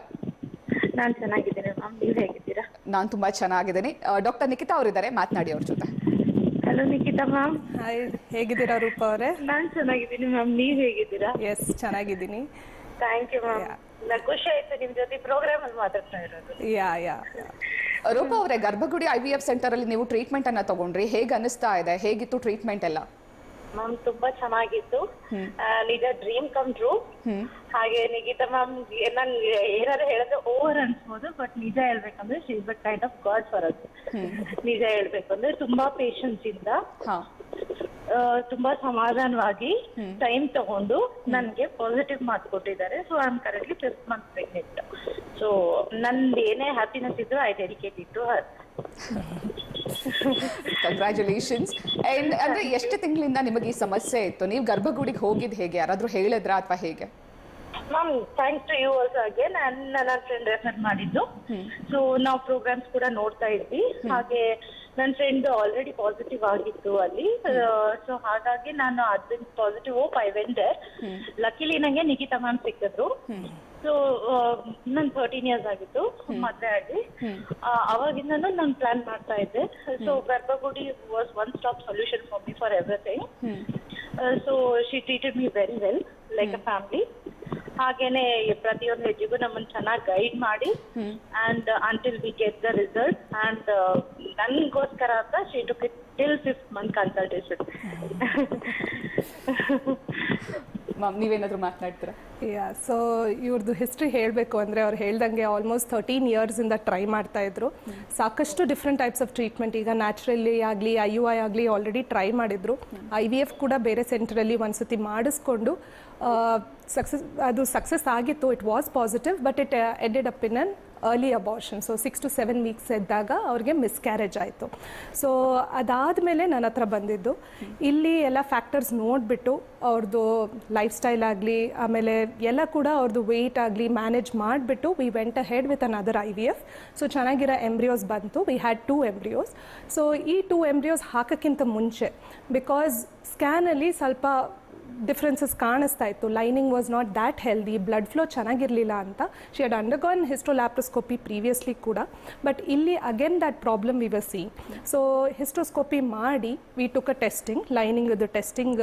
ನಾನು ಚೆನ್ನಾಗಿದ್ದೀನಿ ಮ್ಯಾಮ್ ನೀವು ಹೇಗಿದ್ದೀರಾ? ನಾನು ತುಂಬಾ ಚೆನ್ನಾಗಿದ್ದೀನಿ. ಡಾಕ್ಟರ್ ನಿಖಿತಾ ಅವರಿದ್ದಾರೆ ಮಾತನಾಡಿ ಅವ್ರ ಜೊತೆ. Hello Nikhita ma'am. ಹಾಯ್ ಹೇಗಿದ್ದೀರಾ ರೂಪ ಅವರೇ? ನಾನು ಚೆನ್ನಾಗಿದ್ದೀನಿ ಮ್ಯಾಮ್ ನೀವು ಹೇಗಿದ್ದೀರಾ? ಎಸ್ ಚೆನ್ನಾಗಿದ್ದೀನಿ. Thank you ma'am. ನಂಗೆ ಖುಷಿ ಆಯ್ತು ನಿಮ್ ಜೊತೆ ಪ್ರೋಗ್ರಾಮ್ ಅಲ್ಲಿ ಮಾತಾಡ್ತಾ ಇರೋದು. ಯಾ ಯಾ ರೂಪಾ ಅವರೇ ಗರ್ಭಗುಡಿ ಐ ವಿ ಎಫ್ ಸೆಂಟರ್ ಅಲ್ಲಿ ನೀವು ಟ್ರೀಟ್ಮೆಂಟ್ ಅನ್ನ ತಗೊಂಡ್ರಿ. ಹೇಗೆ ಅನಿಸ್ತಾ ಇದೆ? ಹೇಗಿತ್ತು ಟ್ರೀಟ್ಮೆಂಟ್ ಎಲ್ಲ? ಮ್ಯಾಮ್ ತುಂಬಾ ಚೆನ್ನಾಗಿತ್ತು. ನಿಜ ಡ್ರೀಮ್ ಕಮ್ ಟ್ರೂ ಹಾಗೆ ನಿಗಿತಾ ಮ್ಯಾಮ್ ನನ್ ಏನಾದ್ರು ಹೇಳಿದ್ರೆ ಓವರ್ ಅನ್ಸ್ಬೋದು ಬಟ್ ನಿಜ ಹೇಳ್ಬೇಕಂದ್ರೆ she is kind of God for us ನಿಜ ಹೇಳ್ಬೇಕಂದ್ರೆ ತುಂಬಾ ಪೇಷನ್ಸ್ ಇಂದ ತುಂಬಾ ಸಮಾಧಾನವಾಗಿ ಟೈಮ್ ತಗೊಂಡು ನನ್ಗೆ ಪಾಸಿಟಿವ್ ಮಾತು ಕೊಟ್ಟಿದ್ದಾರೆ. So I am currently fifth month pregnant so ನಂದು ಏನೇ ಹ್ಯಾಪಿನೆಸ್ ಇದ್ರು I dedicate it to her congratulations and ಅಂದ್ರೆ ಎಷ್ಟು ತಿಂಗಳಿಂದ ನಿಮಗೆ ಈ ಸಮಸ್ಯೆ ಇತ್ತು? ನೀವು ಗರ್ಭಗುಡಿಗೆ ಹೋಗಿದ್ ಹೇಗೆ? ಯಾರಾದ್ರೂ ಹೇಳಿದ್ರಾ ಅಥವಾ ಹೇಗೆ? Ma'am thanks to you also again ನನ್ನ ಫ್ರೆಂಡ್ ರೆಫರ್ ಮಾಡಿದ್ದು. ಸೊ ನಾವು ಪ್ರೋಗ್ರಾಮ್ಸ್ ಕೂಡ ನೋಡ್ತಾ ಇದ್ವಿ. ಹಾಗೆ ನನ್ನ ಫ್ರೆಂಡ್ ಆಲ್ರೆಡಿ ಪಾಸಿಟಿವ್ ಆಗಿತ್ತು ಅಲ್ಲಿ. ಸೊ ಹಾಗಾಗಿ ನಾನು ಅದ್ರಿಂದ positive hope I vendor luckily ನಂಗೆ ನಿಖಿತಾ ಮ್ಯಾಮ್ ಸಿಕ್ಕಿದ್ರು. ಸೊ ನನ್ ಥರ್ಟೀನ್ ಇಯರ್ಸ್ ಆಗಿತ್ತು ಮದ್ವೆ ಆಗಿ. ಅವಾಗಿಂದನೂ ನಾನು ಪ್ಲಾನ್ ಮಾಡ್ತಾ ಇದ್ದೆ. So Garbhagudi was one stop solution for me for everything so she treated me very well like a family ಹಾಗೇನೆ ಪ್ರತಿಯೊಂದು ಹೆಜ್ಜೆಗೂ ನಮ್ಮನ್ನ ಚೆನ್ನಾಗಿ ಗೈಡ್ ಮಾಡಿ. And until we get the result and ನನ್ಗೋಸ್ಕರ ಅಂತ she it till fifth month consultation ma'am ನೀವೇನಾದರೂ ಮಾತನಾಡ್ತೀರಾ? Yeah so ಇವ್ರದ್ದು ಹಿಸ್ಟ್ರಿ ಹೇಳಬೇಕು ಅಂದರೆ ಅವ್ರು ಹೇಳ್ದಂಗೆ ಆಲ್ಮೋಸ್ಟ್ ಥರ್ಟೀನ್ ಇಯರ್ಸಿಂದ ಟ್ರೈ ಮಾಡ್ತಾ ಇದ್ರು. ಸಾಕಷ್ಟು ಡಿಫ್ರೆಂಟ್ ಟೈಪ್ಸ್ ಆಫ್ ಟ್ರೀಟ್ಮೆಂಟ್ ಈಗ ನ್ಯಾಚುರಲಿ ಆಗಲಿ ಐ ಯು ಐ ಆಗಲಿ ಆಲ್ರೆಡಿ ಟ್ರೈ ಮಾಡಿದ್ರು. ಐ ವಿ ಎಫ್ ಕೂಡ ಬೇರೆ ಸೆಂಟ್ರಲ್ಲಿ ಒಂದ್ಸತಿ ಮಾಡಿಸ್ಕೊಂಡು ಸಕ್ಸಸ್ ಅದು ಸಕ್ಸಸ್ ಆಗಿತ್ತು it was positive but it ended up in an early abortion so six to seven weeks ಇದ್ದಾಗ ಅವ್ರಿಗೆ ಮಿಸ್ಕ್ಯಾರೇಜ್ ಆಯಿತು. ಸೊ ಅದಾದಮೇಲೆ ನನ್ನ ಹತ್ರ ಬಂದಿದ್ದು. ಇಲ್ಲಿ ಎಲ್ಲ ಫ್ಯಾಕ್ಟರ್ಸ್ ನೋಡಿಬಿಟ್ಟು ಅವ್ರದ್ದು ಲೈಫ್ ಸ್ಟೈಲ್ ಆಗಲಿ, ಆಮೇಲೆ ಎಲ್ಲ ಕೂಡ ಅವ್ರದ್ದು ವೆಯ್ಟ್ ಆಗಲಿ ಮ್ಯಾನೇಜ್ ಮಾಡಿಬಿಟ್ಟು we went ahead with another I V F so ಚೆನ್ನಾಗಿರೋ ಎಂಬ್ರಿಯೋಸ್ ಬಂತು. We had two embryos so ಈ ಟೂ ಎಂಬ್ರಿಯೋಸ್ ಹಾಕೋಕ್ಕಿಂತ ಮುಂಚೆ ಬಿಕಾಸ್ ಸ್ಕ್ಯಾನಲ್ಲಿ ಸ್ವಲ್ಪ ಡಿಫ್ರೆನ್ಸಸ್ ಕಾಣಿಸ್ತಾ ಇತ್ತು. Lining was not that healthy blood flow ಚೆನ್ನಾಗಿರಲಿಲ್ಲ ಅಂತ. She had undergone hysterolaparoscopy previously ಕೂಡ. ಬಟ್ ಇಲ್ಲಿ again that problem we were see so hysteroscopy ಮಾಡಿ we took a testing lining ಇದು ಟೆಸ್ಟಿಂಗ್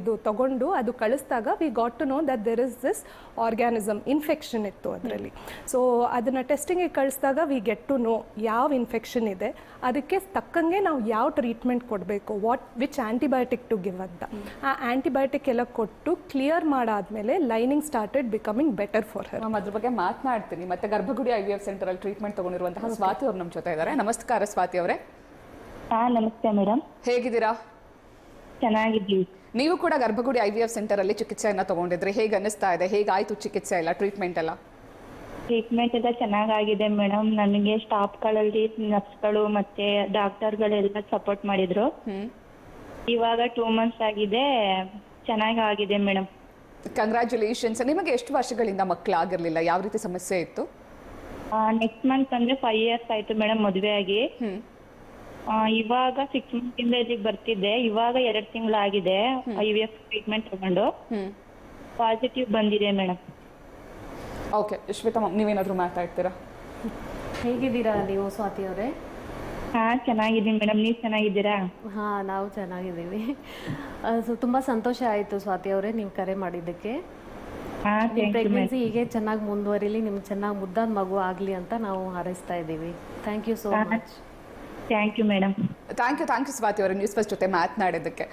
ಇದು ತಗೊಂಡು ಅದು ಕಳಿಸಿದಾಗ we got to know that there is this organism infection ಇತ್ತು ಅದರಲ್ಲಿ. ಸೊ ಅದನ್ನು ಟೆಸ್ಟಿಂಗಿಗೆ ಕಳಿಸಿದಾಗ ವಿ ಗೆಟ್ ಟು ನೋ ಯಾವ ಇನ್ಫೆಕ್ಷನ್ ಇದೆ. ಅದಕ್ಕೆ ತಕ್ಕಂಗೆ ನಾವು ಯಾವ ಟ್ರೀಟ್ಮೆಂಟ್ ಕೊಡಬೇಕು what which antibiotic to give ಅಂತ. ಆ ಆ್ಯಂಟಿಬಯೋಟಿಕ್ ಎಲ್ಲ ಕೊಟ್ಟು ಕ್ಲಿಯರ್ ಮಾಡಾದ್ಮೇಲೆ lining started becoming better for her ma'am ಅದ್ರ ಬಗ್ಗೆ ಮಾತನಾಡ್ತೀನಿ. ಮತ್ತೆ ಗರ್ಭಗುಡಿ ಐ ವಿ ಎಫ್ ಸೆಂಟರಲ್ಲಿ ಟ್ರೀಟ್ಮೆಂಟ್ ತಗೊಂಡಿರುವಂತಹ ಸ್ವಾತಿ ಅವ್ರು ನಮ್ಮ ಜೊತೆ ಇದ್ದಾರೆ ನಮಸ್ಕಾರ ಸ್ವಾತಿ ಅವರೇ. ಹಾ ನಮಸ್ತೆ ಮೇಡಮ್ ಹೇಗಿದ್ದೀರಾ? ಚೆನ್ನಾಗಿದ್ದೀವಿ. ನೀವು ಕೂಡ ಗರ್ಭಗುಡಿ ಐ ವಿ ಎಫ್ ಸೆಂಟರಲ್ಲಿ ಚಿಕಿತ್ಸೆಯನ್ನ ತಗೊಂಡಿದ್ರಿ. ಹೇಗೆ ಅನಿಸ್ತಾ ಇದೆ? ಹೇಗಾಯ್ತು ಚಿಕಿತ್ಸೆ ಎಲ್ಲ ಟ್ರೀಟ್ಮೆಂಟ್ ಎಲ್ಲ? ಟ್ರೀಟ್ಮೆಂಟ್ ಎಲ್ಲ ಚೆನ್ನಾಗಾಗಿದೆ ಮೇಡಮ್ ನನಗೆ ಸ್ಟಾಫ್ಗಳಲ್ಲಿ ನರ್ಸ್ಗಳು ಮತ್ತೆ ಡಾಕ್ಟರ್ಗಳೆಲ್ಲ ಸಪೋರ್ಟ್ ಮಾಡಿದ್ರು. ಇವಾಗ ಟೂ ಮಂತ್ಸ್ ಆಗಿದೆ. ಚೆನ್ನಾಗಿ ಆಗಿದೆ ಮೇಡಮ್. ಕಂಗ್ರ್ಯಾಚುಲೇಷನ್ಸ್ ನಿಮಗೆ ಎಷ್ಟು ವರ್ಷಗಳಿಂದ ಮಕ್ಕಳಾಗಿರ್ಲಿಲ್ಲ? ಯಾವ ರೀತಿ ಸಮಸ್ಯೆ ಇತ್ತು? ನೆಕ್ಸ್ಟ್ ಮಂತ್ ಅಂದ್ರೆ ಫೈವ್ ಇಯರ್ಸ್ ಆಯ್ತು ಮೇಡಮ್ ಮದುವೆ ಆಗಿ. ಆ, ಇವಾಗ ಸಿಕ್ಸ್ ಮಂತ್ ಇಂದ ಇಲ್ಲಿಗೆ ಬರ್ತಿದ್ದೆ. ಇವಾಗ ಎರಡ್ ತಿಂಗಳಾಗಿದೆ. ಐ ವಿ ಎಫ್ ಟ್ರೀಟ್ಮೆಂಟ್ ತಗೊಂಡು. ಹ್ಮ್. ಪಾಸಿಟಿವ್ ಬಂದಿದೆ ಮೇಡಮ್. ಓಕೆ ಶ್ವೇತಾ ಮ್ಯಾಮ್ ನೀವೇನಾದರೂ ಮಾತಾಡ್ತೀರಾ? ಹೇಗಿದ್ದೀರಾ ನೀವು ಸ್ವಾತಿ ಅವರೇ? ಹಾ ಚೆನ್ನಾಗಿದ್ದೀನಿ ಮೇಡಮ್. ನೀವ್ ಚೆನ್ನಾಗಿದ್ದೀರಾ? ಹಾ ನಾವು ಚೆನ್ನಾಗಿದ್ದೀವಿ. ಸೊ ತುಂಬ ಸಂತೋಷ ಆಯ್ತು ಸ್ವಾತಿ ಅವರೇ ನೀವು ಕರೆ ಮಾಡಿದ್ದಕ್ಕೆ. ಹಾ ಥ್ಯಾಂಕ್ ಯು ಪ್ರೆಗ್ನೆನ್ಸಿ ಹೀಗೆ ಚೆನ್ನಾಗಿ ಮುಂದುವರಿಲಿ ನಿಮ್ಗೆ ಚೆನ್ನಾಗಿ ಮುದ್ದಾದ ಮಗು ಆಗಲಿ ಅಂತ ನಾವು ಹಾರೈಸ್ತಾ ಇದ್ದೀವಿ. Thank you so much thank you madam thank you thank you Swathi ಅವರ ನ್ಯೂಸ್ ಫಸ್ಟ್ ಜೊತೆ ಮಾತನಾಡೋದಕ್ಕೆ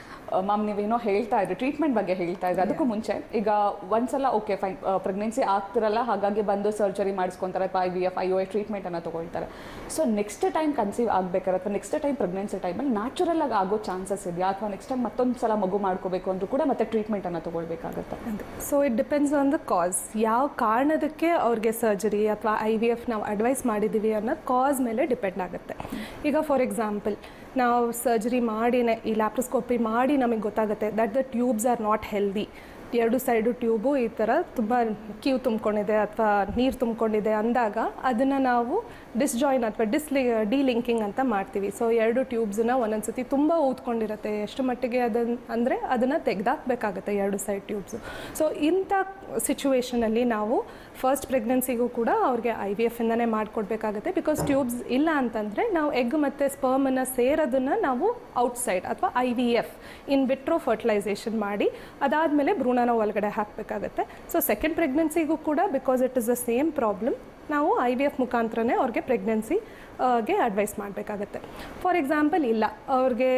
ಮ್ಯಾಮ್ ನೀವೇನೋ ಹೇಳ್ತಾ ಇದ್ರಿ ಟ್ರೀಟ್ಮೆಂಟ್ ಬಗ್ಗೆ ಹೇಳ್ತಾ ಇದ್ರಿ ಅದಕ್ಕೂ ಮುಂಚೆ. ಈಗ ಒಂದ್ಸಲ ಓಕೆ ಫೈನ್ ಪ್ರೆಗ್ನೆನ್ಸಿ ಆಗ್ತಿರಲ್ಲ ಹಾಗಾಗಿ ಬಂದು ಸರ್ಜರಿ ಮಾಡಿಸ್ಕೊತಾರೆ ಅಥವಾ I V F I U I ಟ್ರೀಟ್ಮೆಂಟನ್ನು ತೊಗೊಳ್ತಾರೆ. ಸೊ ನೆಕ್ಸ್ಟ್ ಟೈಮ್ ಕನ್ಸೀವ್ ಆಗಬೇಕಾದ್ರೆ ಅಥವಾ ನೆಕ್ಸ್ಟ್ ಟೈಮ್ ಪ್ರೆಗ್ನೆನ್ಸಿ ಟೈಮಲ್ಲಿ ನ್ಯಾಚುರಲ್ ಆಗಿ ಆಗೋ ಚಾನ್ಸಸ್ ಇದೆಯಾ? ಅಥವಾ ನೆಕ್ಸ್ಟ್ ಟೈಮ್ ಮತ್ತೊಂದು ಸಲ ಮಗು ಮಾಡ್ಕೋಬೇಕು ಅಂದ್ರೂ ಕೂಡ ಮತ್ತೆ ಟ್ರೀಟ್ಮೆಂಟನ್ನು ತೊಗೊಳ್ಬೇಕಾಗತ್ತೆ? So it depends on the cause ಯಾವ ಕಾರಣದಕ್ಕೆ ಅವ್ರಿಗೆ ಸರ್ಜರಿ ಅಥವಾ ಐ ವಿ ಎಫ್ ನಾವು ಅಡ್ವೈಸ್ ಮಾಡಿದ್ದೀವಿ ಅನ್ನೋ ಕಾಸ್ ಮೇಲೆ ಡಿಪೆಂಡ್ ಆಗುತ್ತೆ. ಈಗ ಫಾರ್ ಎಕ್ಸಾಂಪಲ್ ನಾವು ಸರ್ಜರಿ ಮಾಡಿನೇ ಈ ಲ್ಯಾಪ್ರೋಸ್ಕೋಪಿ ಮಾಡಿ ನಮಗೆ ಗೊತ್ತಾಗುತ್ತೆ that the tubes are not healthy ಎರಡು ಸೈಡು ಟ್ಯೂಬು ಈ ಥರ ತುಂಬ ಕ್ಯೂ ತುಂಬ್ಕೊಂಡಿದೆ ಅಥವಾ ನೀರು ತುಂಬ್ಕೊಂಡಿದೆ ಅಂದಾಗ ಅದನ್ನು ನಾವು ಡಿಸ್ಜಾಯಿನ್ ಅಥವಾ ಡಿಸ್ಲಿ ಡಿಲಿಂಕಿಂಗ್ ಅಂತ ಮಾಡ್ತೀವಿ. ಸೊ ಎರಡು ಟ್ಯೂಬ್ಸನ್ನ ಒಂದೊಂದು ಸತಿ ತುಂಬ ಊದ್ಕೊಂಡಿರುತ್ತೆ. ಎಷ್ಟು ಮಟ್ಟಿಗೆ ಅದನ್ನು ಅಂದರೆ ಅದನ್ನು ತೆಗೆದಾಕಬೇಕಾಗುತ್ತೆ ಎರಡು ಸೈಡ್ ಟ್ಯೂಬ್ಸು ಸೊ ಇಂಥ ಸಿಚುವೇಷನಲ್ಲಿ ನಾವು ಫಸ್ಟ್ ಪ್ರೆಗ್ನೆನ್ಸಿಗೂ ಕೂಡ ಅವ್ರಿಗೆ ಐ ವಿ ಎಫ್ ಇಂದನೇ ಮಾಡಿಕೊಡ್ಬೇಕಾಗುತ್ತೆ. ಬಿಕಾಸ್ ಟ್ಯೂಬ್ಸ್ ಇಲ್ಲ ಅಂತಂದರೆ ನಾವು ಎಗ್ ಮತ್ತು ಸ್ಪರ್ಮನ್ನು ಸೇರೋದನ್ನು ನಾವು ಔಟ್ಸೈಡ್ ಅಥವಾ I V F in vitro fertilisation ಮಾಡಿ ಅದಾದಮೇಲೆ ಭ್ರೂಣನ ಒಳಗಡೆ ಹಾಕಬೇಕಾಗತ್ತೆ. ಸೊ ಸೆಕೆಂಡ್ ಪ್ರೆಗ್ನೆನ್ಸಿಗೂ ಕೂಡ because it is the same problem ನಾವು ಐ ವಿ ಎಫ್ ಮುಖಾಂತರನೇ ಅವ್ರಿಗೆ ಪ್ರೆಗ್ನೆನ್ಸಿಗೆ ಅಡ್ವೈಸ್ ಮಾಡಬೇಕಾಗತ್ತೆ. ಫಾರ್ ಎಕ್ಸಾಂಪಲ್ ಇಲ್ಲ, ಅವ್ರಿಗೆ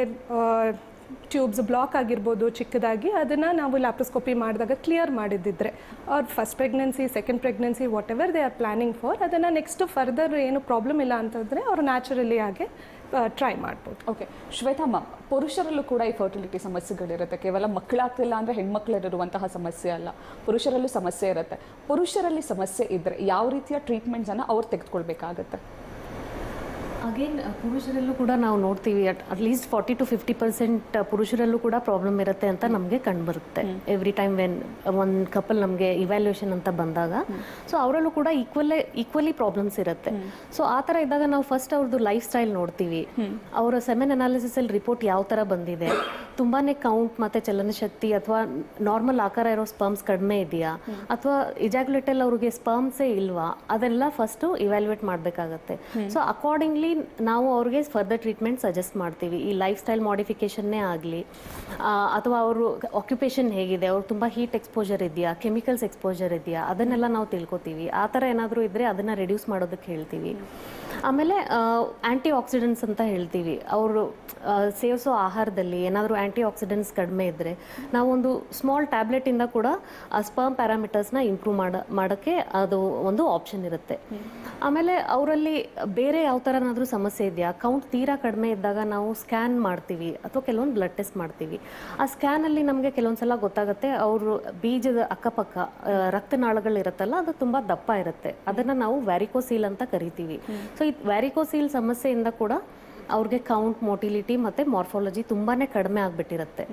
ಟ್ಯೂಬ್ಸ್ ಬ್ಲಾಕ್ ಆಗಿರ್ಬೋದು, ಚಿಕ್ಕದಾಗಿ, ಅದನ್ನು ನಾವು ಲ್ಯಾಪ್ರೋಸ್ಕೋಪಿ ಮಾಡಿದಾಗ ಕ್ಲಿಯರ್ ಮಾಡಿದ್ದಿದ್ರೆ. ಅವ್ರ first pregnancy second pregnancy whatever they are planning for ಅದನ್ನು ನೆಕ್ಸ್ಟ್ ಫರ್ದರ್ ಏನು ಪ್ರಾಬ್ಲಮ್ ಇಲ್ಲ ಅಂತಂದರೆ ಅವ್ರು ನ್ಯಾಚುರಲಿ ಆಗಿ ಟ್ರೈ ಮಾಡ್ಬೋದು. ಓಕೆ ಶ್ವೇತಾ ಮ್ಯಾಮ್ ಪುರುಷರಲ್ಲೂ ಕೂಡ ಈ ಫರ್ಟಿಲಿಟಿ ಸಮಸ್ಯೆಗಳಿರುತ್ತೆ. ಕೇವಲ ಮಕ್ಕಳಾಗ್ತಿಲ್ಲ ಅಂದರೆ ಹೆಣ್ಮಕ್ಳಲ್ಲಿರುವಂತಹ ಸಮಸ್ಯೆ ಅಲ್ಲ. ಪುರುಷರಲ್ಲೂ ಸಮಸ್ಯೆ ಇರುತ್ತೆ. ಪುರುಷರಲ್ಲಿ ಸಮಸ್ಯೆ ಇದ್ದರೆ ಯಾವ ರೀತಿಯ ಟ್ರೀಟ್ಮೆಂಟ್ಸನ್ನು ಅವ್ರು ತೆಗೆದುಕೊಳ್ಬೇಕಾಗತ್ತೆ? ಅಗೇನ್ ಪುರುಷರಲ್ಲೂ ಕೂಡ ನಾವು ನೋಡ್ತೀವಿ at at least forty to fifty percent ಪುರುಷರಲ್ಲೂ ಕೂಡ ಪ್ರಾಬ್ಲಮ್ ಇರುತ್ತೆ ಅಂತ ನಮಗೆ ಕಂಡುಬರುತ್ತೆ ಎವ್ರಿ ಟೈಮ್ ವೆನ್ ಒಂದು ಕಪಲ್ ನಮಗೆ ಇವ್ಯಾಲ್ಯೂಯೇಷನ್ ಅಂತ ಬಂದಾಗ ಸೊ ಅವರಲ್ಲೂ ಕೂಡ ಈಕ್ವಲ್ಲೇ ಈಕ್ವಲಿ ಪ್ರಾಬ್ಲಮ್ಸ್ ಇರುತ್ತೆ. ಸೊ ಆ ಥರ ಇದ್ದಾಗ ನಾವು ಫಸ್ಟ್ ಅವ್ರದ್ದು ಲೈಫ್ ಸ್ಟೈಲ್ ನೋಡ್ತೀವಿ ಅವರ ಸೆಮೆನ್ ಅನಾಲಿಸಿಸ್ ಅಲ್ಲಿ ರಿಪೋರ್ಟ್ ಯಾವ ಥರ ಬಂದಿದೆ? ತುಂಬಾನೇ ಕೌಂಟ್ ಮತ್ತೆ ಚಲನಶಕ್ತಿ ಅಥವಾ ನಾರ್ಮಲ್ ಆಕಾರ ಇರೋ ಸ್ಪರ್ಮ್ಸ್ ಕಡಿಮೆ ಇದೆಯಾ? ಅಥವಾ ಇಜಾಗ್ಯುಲೇಟಲ್ಲಿ ಅವ್ರಿಗೆ ಸ್ಪರ್ಮ್ಸೇ ಇಲ್ವಾ? ಅದೆಲ್ಲ ಫಸ್ಟು ಇವ್ಯಾಲ್ಯೂಯೇಟ್ ಮಾಡಬೇಕಾಗತ್ತೆ. ಸೊ ಅಕಾರ್ಡಿಂಗ್ಲಿ ನಾವು ಅವ್ರಿಗೆ ಫರ್ದರ್ ಟ್ರೀಟ್ಮೆಂಟ್ ಸಜೆಸ್ಟ್ ಮಾಡ್ತೀವಿ. ಈ ಲೈಫ್ ಸ್ಟೈಲ್ ಮಾಡಿಫಿಕೇಶನ್ನೇ ಆಗಲಿ ಅಥವಾ ಅವರು ಆಕ್ಯುಪೇಷನ್ ಹೇಗಿದೆ ಅವ್ರು ತುಂಬ ಹೀಟ್ ಎಕ್ಸ್ಪೋಜರ್ ಇದೆಯಾ ಕೆಮಿಕಲ್ಸ್ ಎಕ್ಸ್ಪೋಜರ್ ಇದೆಯಾ ಅದನ್ನೆಲ್ಲ ನಾವು ತಿಳ್ಕೊತೀವಿ. ಆ ಥರ ಏನಾದರೂ ಇದ್ದರೆ ಅದನ್ನು ರೆಡ್ಯೂಸ್ ಮಾಡೋದಕ್ಕೆ ಹೇಳ್ತೀವಿ. ಆಮೇಲೆ ಆ್ಯಂಟಿ ಆಕ್ಸಿಡೆಂಟ್ಸ್ ಅಂತ ಹೇಳ್ತೀವಿ. ಅವರು ಸೇವಿಸೋ ಆಹಾರದಲ್ಲಿ ಏನಾದರೂ ಆ್ಯಂಟಿ ಆಕ್ಸಿಡೆಂಟ್ಸ್ ಕಡಿಮೆ ಇದ್ದರೆ ನಾವೊಂದು ಸ್ಮಾಲ್ ಟ್ಯಾಬ್ಲೆಟಿಂದ ಕೂಡ ಆ ಸ್ಪರ್ಮ್ ಪ್ಯಾರಾಮೀಟರ್ಸ್ನ ಇಂಪ್ರೂವ್ ಮಾಡ, ಮಾಡೋಕ್ಕೆ ಅದು ಒಂದು ಆಪ್ಷನ್ ಇರುತ್ತೆ. ಆಮೇಲೆ ಅವರಲ್ಲಿ ಬೇರೆ ಯಾವ ಥರನಾದರೂ ಸಮಸ್ಯೆ ಇದೆಯಾ? ಕೌಂಟ್ ತೀರಾ ಕಡಿಮೆ ಇದ್ದಾಗ ನಾವು ಸ್ಕ್ಯಾನ್ ಮಾಡ್ತೀವಿ, ಅಥವಾ ಕೆಲವೊಂದು ಬ್ಲಡ್ ಟೆಸ್ಟ್ ಮಾಡ್ತೀವಿ. ಆ ಸ್ಕ್ಯಾನಲ್ಲಿ ನಮಗೆ ಕೆಲವೊಂದು ಸಲ ಗೊತ್ತಾಗುತ್ತೆ, ಅವರು ಬೀಜದ ಅಕ್ಕಪಕ್ಕ ರಕ್ತನಾಳಗಳಿರುತ್ತಲ್ಲ, ಅದು ತುಂಬ ದಪ್ಪ ಇರುತ್ತೆ. ಅದನ್ನು ನಾವು ವ್ಯಾರಿಕೋಸೀಲ್ ಅಂತ ಕರಿತೀವಿ. ಸೊ ಈ ವ್ಯಾರಿಕೋಸೀಲ್ ಸಮಸ್ಯೆಯಿಂದ ಕೂಡ ಅವ್ರಿಗೆ ಕೌಂಟ್ ಮೋಟಿಲಿಟಿ ಮತ್ತು ಮಾರ್ಫಾಲಜಿ ತುಂಬಾ ಕಡಿಮೆ ಆಗಿಬಿಟ್ಟಿರುತ್ತೆ.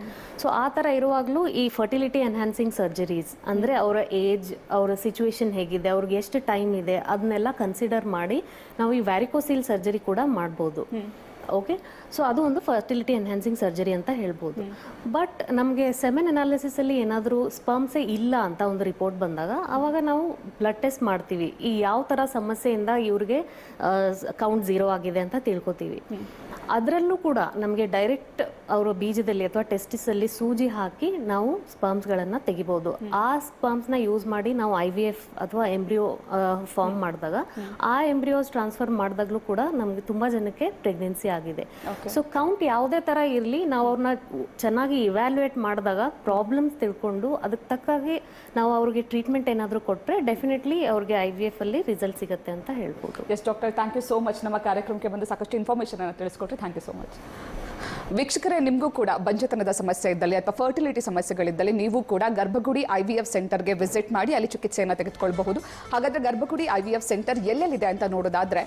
ಸೊ ಆ ಥರ ಇರುವಾಗಲೂ ಈ ಫರ್ಟಿಲಿಟಿ ಎನ್ಹ್ಯಾನ್ಸಿಂಗ್ ಸರ್ಜರೀಸ್ ಅಂದರೆ ಅವರ ಏಜ್ ಅವರ ಸಿಚುವೇಶನ್ ಹೇಗಿದೆ, ಅವ್ರಿಗೆ ಎಷ್ಟು ಟೈಮ್ ಇದೆ, ಅದನ್ನೆಲ್ಲ ಕನ್ಸಿಡರ್ ಮಾಡಿ ನಾವು ಈ ವ್ಯಾರಿಕೋಸೀಲ್ ಸರ್ಜರಿ ಕೂಡ ಮಾಡ್ಬೋದು. ಓಕೆ ಸೊ ಅದು ಒಂದು ಫರ್ಟಿಲಿಟಿ ಎನ್ಹ್ಯಾನ್ಸಿಂಗ್ ಸರ್ಜರಿ ಅಂತ ಹೇಳ್ಬೋದು. ಬಟ್ ನಮಗೆ ಸೆಮೆನ್ ಅನಾಲಿಸಿಸಲ್ಲಿ ಏನಾದರೂ ಸ್ಪರ್ಮ್ಸೇ ಇಲ್ಲ ಅಂತ ಒಂದು ರಿಪೋರ್ಟ್ ಬಂದಾಗ ಆವಾಗ ನಾವು ಬ್ಲಡ್ ಟೆಸ್ಟ್ ಮಾಡ್ತೀವಿ. ಈ ಯಾವ ಥರ ಸಮಸ್ಯೆಯಿಂದ ಇವ್ರಿಗೆ ಕೌಂಟ್ ಝೀರೋ ಆಗಿದೆ ಅಂತ ತಿಳ್ಕೊತೀವಿ. ಅದರಲ್ಲೂ ಕೂಡ ನಮಗೆ ಡೈರೆಕ್ಟ್ ಅವರ ಬೀಜದಲ್ಲಿ ಅಥವಾ ಟೆಸ್ಟಿಸಲ್ಲಿ ಸೂಜಿ ಹಾಕಿ ನಾವು ಸ್ಪರ್ಮ್ಸ್ಗಳನ್ನು ತೆಗಿಬೋದು. ಆ ಸ್ಪರ್ಮ್ಸ್ನ ಯೂಸ್ ಮಾಡಿ ನಾವು ಐ ವಿ ಎಫ್ ಅಥವಾ ಎಂಬ್ರಿಯೋ ಫಾರ್ಮ್ ಮಾಡಿದಾಗ ಆ ಎಂಬ್ರಿಯೋಸ್ ಟ್ರಾನ್ಸ್ಫರ್ ಮಾಡಿದಾಗಲೂ ಕೂಡ ನಮಗೆ ತುಂಬ ಜನಕ್ಕೆ ಪ್ರೆಗ್ನೆನ್ಸಿ ಆಗಿದೆ. ಸೊ ಕೌಂಟ್ ಯಾವುದೇ ಥರ ಇರಲಿ ನಾವು ಅವ್ರನ್ನ ಚೆನ್ನಾಗಿ ಇವ್ಯಾಲ್ಯೂಯೇಟ್ ಮಾಡಿದಾಗ ಪ್ರಾಬ್ಲಮ್ಸ್ ತಿಳ್ಕೊಂಡು ಅದಕ್ಕೆ ತಕ್ಕಾಗಿ ನಾವು ಅವ್ರಿಗೆ ಟ್ರೀಟ್ಮೆಂಟ್ ಏನಾದರೂ ಕೊಟ್ಟರೆ ಡೆಫಿನೆಟ್ಲಿ ಅವ್ರಿಗೆ ಐ ವಿ ಎಫ್ ಅಲ್ಲಿ ರಿಸಲ್ಟ್ ಸಿಗುತ್ತೆ ಅಂತ ಹೇಳ್ಬೋದು. Yes doctor thank you so much ನಮ್ಮ ಕಾರ್ಯಕ್ರಮಕ್ಕೆ ಬಂದು ಸಾಕಷ್ಟು ಇನ್ಫಾರ್ಮೇಷನ್ ಅನ್ನು ತಿಳಿಸ್ಕೊಟ್ರೆ ಥ್ಯಾಂಕ್ ಯು ಸೋ ಮಚ್ ವೀಕ್ಷಕರೇ, ನಿಮಗೂ ಕೂಡ ಬಂಜತನದ ಸಮಸ್ಯೆ ಇದ್ದಲ್ಲಿ ಅಥವಾ ಫರ್ಟಿಲಿಟಿ ಸಮಸ್ಯೆಗಳಿದ್ದಲ್ಲಿ ನೀವು ಕೂಡ ಗರ್ಭಗುಡಿ ಐ ವಿ ಎಫ್ ಸೆಂಟರ್ಗೆ ವಿಸಿಟ್ ಮಾಡಿ ಅಲ್ಲಿ ಚಿಕಿತ್ಸೆಯನ್ನು ತೆಗೆದುಕೊಳ್ಬಹುದು. ಹಾಗಾದ್ರೆ Garbhagudi I V F centre ಎಲ್ಲೆಲ್ಲಿದೆ ಅಂತ ನೋಡೋದಾದ್ರೆ,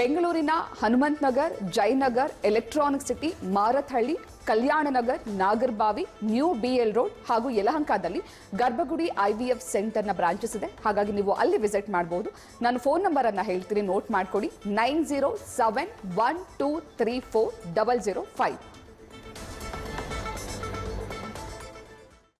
ಬೆಂಗಳೂರಿನ Hanumanth Nagar Jayanagar Electronic City Marathahalli Kalyana Nagar Nagarbhavi, New B L Road ಹಾಗೂ ಯಲಹಂಕದಲ್ಲಿ ಗರ್ಭಗುಡಿ ಐ ವಿ ಎಫ್ ಸೆಂಟರ್ನ ಬ್ರಾಂಚಸ್ ಇದೆ. ಹಾಗಾಗಿ ನೀವು ಅಲ್ಲಿ ವಿಸಿಟ್ ಮಾಡಬಹುದು ನಾನು ಫೋನ್ ನಂಬರ್ ಅನ್ನ ಹೇಳ್ತೀನಿ ನೋಟ್ ಮಾಡ್ಕೊಡಿ. Nine zero seven one two three four double zero five.